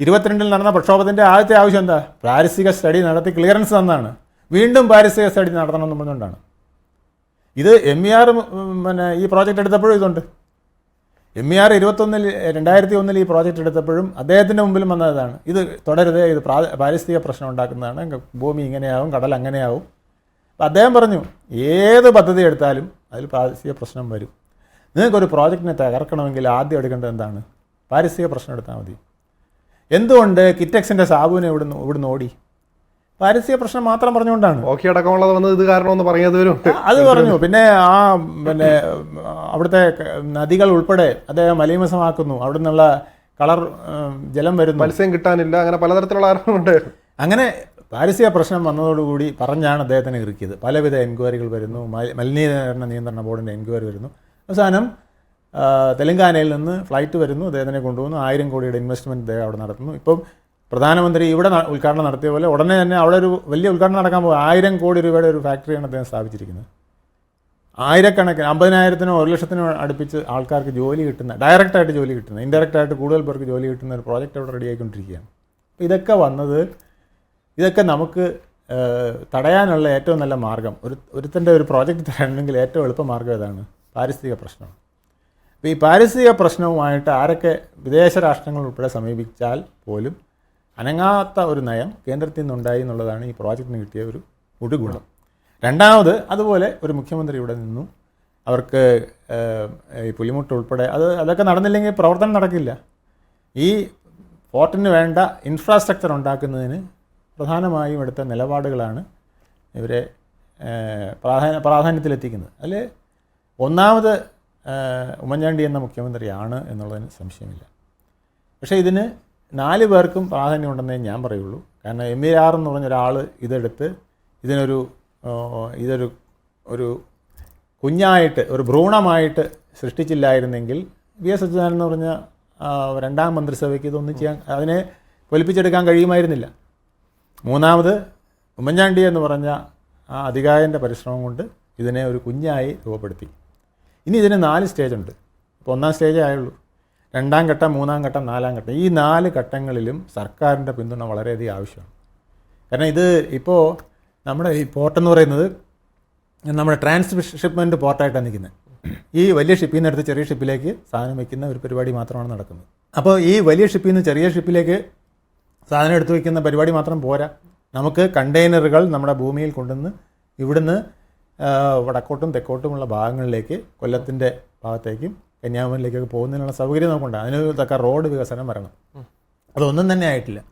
ഇരുപത്തിരണ്ടിൽ നടന്ന പ്രക്ഷോഭത്തിന്റെ ആദ്യത്തെ ആവശ്യം എന്താ? പാരിസ്ഥിതിക സ്റ്റഡി നടത്തി ക്ലിയറൻസ് തന്നാണ്. വീണ്ടും പാരിസ്ഥിക സ്റ്റഡി നടത്തണമെന്ന് പറഞ്ഞുകൊണ്ടാണ്. ഇത് എം ഇ ആർ പിന്നെ ഈ പ്രോജക്റ്റ് എടുത്തപ്പോഴും ഇതുണ്ട്. എം ഇ ആർ ഇരുപത്തൊന്നിൽ രണ്ടായിരത്തി ഒന്നിൽ ഈ പ്രോജക്റ്റ് എടുത്തപ്പോഴും അദ്ദേഹത്തിന്റെ മുമ്പിലും വന്നതാണ്. ഇത് തുടരുത് ഇത് പാരിസ്ഥിക പാരിസ്ഥിതിക പ്രശ്നം ഉണ്ടാക്കുന്നതാണ്. ഭൂമി ഇങ്ങനെയാവും കടൽ അങ്ങനെയാവും. അദ്ദേഹം പറഞ്ഞു ഏത് പദ്ധതി എടുത്താലും അതിൽ പാരിസ്ഥിതിക പ്രശ്നം വരും. നിങ്ങൾക്കൊരു പ്രോജക്റ്റിനെ തകർക്കണമെങ്കിൽ ആദ്യം എടുക്കേണ്ടത് എന്താണ്? പാരിസ്ഥിതിക പ്രശ്നം എടുത്താൽ മതി. എന്തുകൊണ്ട് കിറ്റക്സിന്റെ സാബുവിനെ ഇവിടുന്ന് ഇവിടുന്ന് ഓടി? പാരിസ്ഥിതിക പ്രശ്നം മാത്രം പറഞ്ഞുകൊണ്ടാണ്. ഓക്കെ അടക്കമുള്ളത് വന്നത് ഇത് കാരണമെന്ന് വരും. അത് പറഞ്ഞു. പിന്നെ ആ പിന്നെ അവിടുത്തെ നദികൾ ഉൾപ്പെടെ അദ്ദേഹം മലീമസമാക്കുന്നു. അവിടെ നിന്നുള്ള കളർ ജലം വരുന്നു. മത്സ്യം കിട്ടാനില്ല. അങ്ങനെ പലതരത്തിലുള്ള ആരോപണമുണ്ട് അങ്ങനെ പാരിസ്ഥിതിക പ്രശ്നം വന്നതോടുകൂടി പറഞ്ഞാണ് അദ്ദേഹത്തിന് ഇറുക്കിയത്. പലവിധ എൻക്വയറികൾ വരുന്നു. മലിനീകരണ നിയന്ത്രണ ബോർഡിന്റെ എൻക്വയറി വരുന്നു. അവസാനം തെലങ്കാനയിൽ നിന്ന് ഫ്ലൈറ്റ് വരുന്നു. അദ്ദേഹത്തിനെ കൊണ്ടുപോകുന്നു ആയിരം കോടിയുടെ ഇൻവെസ്റ്റ്മെന്റ് അദ്ദേഹം അവിടെ നടത്തുന്നു. ഇപ്പം പ്രധാനമന്ത്രി ഇവിടെ ഉദ്ഘാടനം നടത്തിയ പോലെ ഉടനെ തന്നെ അവിടെ ഒരു വലിയ ഉദ്ഘാടനം നടക്കാൻ പോകും. ആയിരം കോടി രൂപയുടെ ഒരു ഫാക്ടറിയാണ് അദ്ദേഹം സ്ഥാപിച്ചിരിക്കുന്നത്. ആയിരക്കണക്കിന് അമ്പതിനായിരത്തിനോ ഒരു ലക്ഷത്തിനോ അടുപ്പിച്ച് ആൾക്കാർക്ക് ജോലി കിട്ടുന്ന ഡയറക്റ്റായിട്ട് ജോലി കിട്ടുന്ന ഇൻഡയറക്റ്റായിട്ട് കൂടുതൽ പേർക്ക് ജോലി കിട്ടുന്ന ഒരു പ്രോജക്റ്റ് അവിടെ റെഡി ആയിക്കൊണ്ടിരിക്കുകയാണ്. അപ്പോൾ ഇതൊക്കെ വന്നത് ഇതൊക്കെ നമുക്ക് തടയാനുള്ള ഏറ്റവും നല്ല മാർഗം. ഒരു ഒരുത്തന്റെ ഒരു പ്രോജക്റ്റ് തരണമെങ്കിൽ ഏറ്റവും എളുപ്പ മാർഗം ഏതാണ്? പാരിസ്ഥിതിക പ്രശ്നം. അപ്പോൾ ഈ പാരിസ്ഥിതിക പ്രശ്നവുമായിട്ട് ആരൊക്കെ വിദേശ രാഷ്ട്രങ്ങൾ ഉൾപ്പെടെ സമീപിച്ചാൽ പോലും അനങ്ങാത്ത ഒരു നയം കേന്ദ്രത്തിൽ നിന്നുണ്ടായി എന്നുള്ളതാണ് ഈ പ്രോജക്റ്റിന് കിട്ടിയ ഒരു ഒരു ഗുണം രണ്ടാമത് അതുപോലെ ഒരു മുഖ്യമന്ത്രി ഇവിടെ നിന്നു. അവർക്ക് ഈ പുലിമുട്ട് ഉൾപ്പെടെ അത് അതൊക്കെ നടന്നില്ലെങ്കിൽ പ്രവർത്തനം നടക്കില്ല. ഈ പോർട്ടിന് വേണ്ട ഇൻഫ്രാസ്ട്രക്ചർ ഉണ്ടാക്കുന്നതിന് പ്രധാനമായും എടുത്ത നിലപാടുകളാണ് ഇവരെ പ്രാധാന്യ പ്രാധാന്യത്തിലെത്തിക്കുന്നത്. അതിൽ ഒന്നാമത് ഉമ്മൻചാണ്ടി എന്ന മുഖ്യമന്ത്രിയാണ് എന്നുള്ളതിന് സംശയമില്ല. പക്ഷേ ഇതിന് നാല് പേർക്കും പ്രാധാന്യമുണ്ടെന്നേ ഞാൻ പറയുള്ളൂ. കാരണം എം വി ആർ എന്ന് പറഞ്ഞ ഒരാൾ ഇതെടുത്ത് ഇതിനൊരു ഇതൊരു ഒരു കുഞ്ഞായിട്ട് ഒരു ഭ്രൂണമായിട്ട് സൃഷ്ടിച്ചില്ലായിരുന്നെങ്കിൽ വി എസ് അച്യുതാനന്ദൻ എന്ന് പറഞ്ഞ രണ്ടാം മന്ത്രിസഭയ്ക്ക് ഇതൊന്നും ചെയ്യാൻ അതിനെ പൊലിപ്പിച്ചെടുക്കാൻ കഴിയുമായിരുന്നില്ല. മൂന്നാമത് ഉമ്മൻചാണ്ടി എന്ന് പറഞ്ഞ ആ അധികാരന്റെ പരിശ്രമം കൊണ്ട് ഇതിനെ ഒരു കുഞ്ഞായി രൂപപ്പെടുത്തി. ഇനി ഇതിന് നാല് സ്റ്റേജ് ഉണ്ട്. അപ്പോൾ ഒന്നാം സ്റ്റേജേ ആയുള്ളൂ. രണ്ടാം ഘട്ടം മൂന്നാം ഘട്ടം നാലാം ഘട്ടം. ഈ നാല് ഘട്ടങ്ങളിലും സർക്കാരിന്റെ പിന്തുണ വളരെയധികം ആവശ്യമാണ്. കാരണം ഇത് ഇപ്പോൾ നമ്മുടെ ഈ പോർട്ട് എന്ന് പറയുന്നത് നമ്മുടെ ട്രാൻസ്ഷിപ്മെന്റ് പോർട്ടായിട്ടാണ് നിൽക്കുന്നത്. ഈ വലിയ ഷിപ്പിൽ നിന്ന് എടുത്ത് ചെറിയ ഷിപ്പിലേക്ക് സാധനം വയ്ക്കുന്ന ഒരു പരിപാടി മാത്രമാണ് നടക്കുന്നത്. അപ്പോൾ ഈ വലിയ ഷിപ്പിൽ നിന്ന് ചെറിയ ഷിപ്പിലേക്ക് സാധനം എടുത്തു വയ്ക്കുന്ന പരിപാടി മാത്രം പോരാ. നമുക്ക് കണ്ടെയ്നറുകൾ നമ്മുടെ ഭൂമിയിൽ കൊണ്ടുവന്ന് ഇവിടുന്ന് വടക്കോട്ടും തെക്കോട്ടുമുള്ള ഭാഗങ്ങളിലേക്ക് കൊല്ലത്തിന്റെ ഭാഗത്തേക്കും കന്യാകുമാരിയിലേക്കൊക്കെ പോകുന്നതിനുള്ള സൗകര്യം നമുക്കുണ്ട്. അതിന് തക്ക റോഡ് വികസനം വരണം. അതൊന്നും തന്നെ ആയിട്ടില്ല.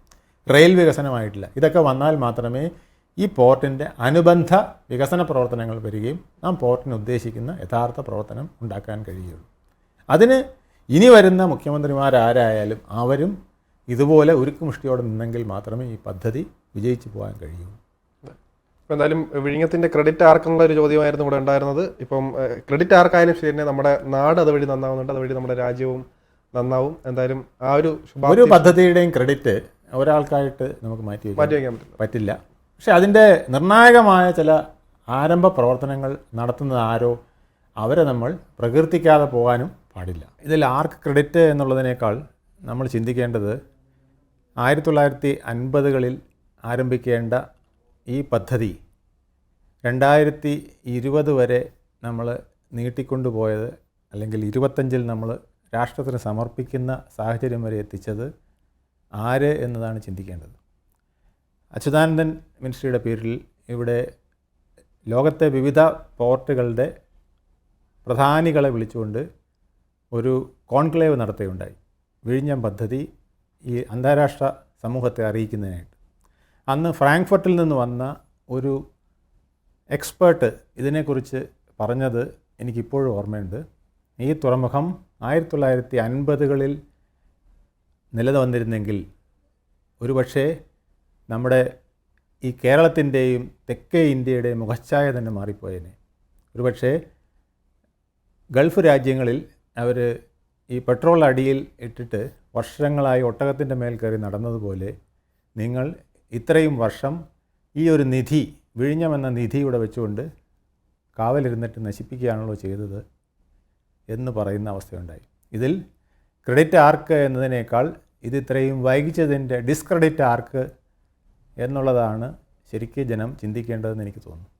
റെയിൽ വികസനമായിട്ടില്ല ഇതൊക്കെ വന്നാൽ മാത്രമേ ഈ പോർട്ടിന്റെ അനുബന്ധ വികസന പ്രവർത്തനങ്ങൾ വരികയും നാം പോർട്ടിന് ഉദ്ദേശിക്കുന്ന യഥാർത്ഥ പ്രവർത്തനം ഉണ്ടാക്കാൻ കഴിയുള്ളൂ. അതിന് ഇനി വരുന്ന മുഖ്യമന്ത്രിമാരാരായാലും അവരും ഇതുപോലെ ഉരുക്കുമുഷ്ടിയോടെ നിന്നെങ്കിൽ മാത്രമേ ഈ പദ്ധതി വിജയിച്ചു പോകാൻ കഴിയൂ. എന്തായാലും വിഴിഞ്ഞത്തിന്റെ ക്രെഡിറ്റ് ആർക്കെന്നുള്ള ഒരു ചോദ്യമായിരുന്നു ഇവിടെ ഉണ്ടായിരുന്നത്. ഇപ്പം ക്രെഡിറ്റ് ആർക്കായാലും ശരി തന്നെ നമ്മുടെ നാട് അതുവഴി നന്നാവുന്നുണ്ട്. അതുവഴി നമ്മുടെ രാജ്യവും നന്നാവും. എന്തായാലും ആ ഒരു ഒരു പദ്ധതിയുടെയും ക്രെഡിറ്റ് ഒരാൾക്കായിട്ട് നമുക്ക് മാറ്റി മാറ്റി വയ്ക്കാൻ പറ്റില്ല. പറ്റില്ല. പക്ഷെ അതിന്റെ നിർണായകമായ ചില ആരംഭ പ്രവർത്തനങ്ങൾ നടത്തുന്നത് ആരോ അവരെ നമ്മൾ പ്രകീർത്തിക്കാതെ പോകാനും പാടില്ല. ഇതിൽ ആർക്ക് ക്രെഡിറ്റ് എന്നുള്ളതിനേക്കാൾ നമ്മൾ ചിന്തിക്കേണ്ടത് ആയിരത്തി തൊള്ളായിരത്തി അൻപതുകളിൽ ആരംഭിക്കേണ്ട ഈ പദ്ധതി രണ്ടായിരത്തി ഇരുപത് വരെ നമ്മൾ നീട്ടിക്കൊണ്ടുപോയത് അല്ലെങ്കിൽ ഇരുപത്തഞ്ചിൽ നമ്മൾ രാഷ്ട്രത്തിന് സമർപ്പിക്കുന്ന സാഹചര്യം വരെ എത്തിച്ചത് ആര് എന്നതാണ് ചിന്തിക്കേണ്ടത്? അച്യുതാനന്ദൻ മിനിസ്ട്രിയുടെ പേരിൽ ഇവിടെ ലോകത്തെ വിവിധ പോർട്ടുകളുടെ പ്രധാനികളെ വിളിച്ചുകൊണ്ട് ഒരു കോൺക്ലേവ് നടത്തുകയുണ്ടായി. വിഴിഞ്ഞം പദ്ധതി ഈ അന്താരാഷ്ട്ര സമൂഹത്തെ അറിയിക്കുന്നതിനായിട്ട്. അന്ന് ഫ്രാങ്ക്ഫർട്ടിൽ നിന്ന് വന്ന ഒരു എക്സ്പേർട്ട് ഇതിനെക്കുറിച്ച് പറഞ്ഞത് എനിക്കിപ്പോഴും ഓർമ്മയുണ്ട്. ഈ തുറമുഖം ആയിരത്തി തൊള്ളായിരത്തി അൻപതുകളിൽ നിലനിന്നിരുന്നെങ്കിൽ ഒരുപക്ഷേ നമ്മുടെ ഈ കേരളത്തിന്റെയും തെക്കേ ഇന്ത്യയുടെയും മുഖച്ഛായ തന്നെ മാറിപ്പോയേനെ. ഒരുപക്ഷേ ഗൾഫ് രാജ്യങ്ങളിൽ അവർ ഈ പെട്രോൾ അടിയിൽ ഇട്ടിട്ട് വർഷങ്ങളായി ഒട്ടകത്തിന്റെ മേൽ കയറി നടന്നതുപോലെ നിങ്ങൾ ഇത്രയും വർഷം ഈ ഒരു നിധി വിഴിഞ്ഞമെന്ന നിധി ഇവിടെ വെച്ചുകൊണ്ട് കാവലിരുന്നിട്ട് നശിപ്പിക്കുകയാണല്ലോ ചെയ്തത് എന്ന് പറയുന്ന അവസ്ഥയുണ്ടായി. ഇതിൽ ക്രെഡിറ്റ് ആർക്ക് എന്നതിനേക്കാൾ ഇത് ഇത്രയും വൈകിച്ചതിന്റെ ഡിസ്ക്രെഡിറ്റ് ആർക്ക് എന്നുള്ളതാണ് ശരിക്കും ജനം ചിന്തിക്കേണ്ടതെന്ന് എനിക്ക് തോന്നുന്നു.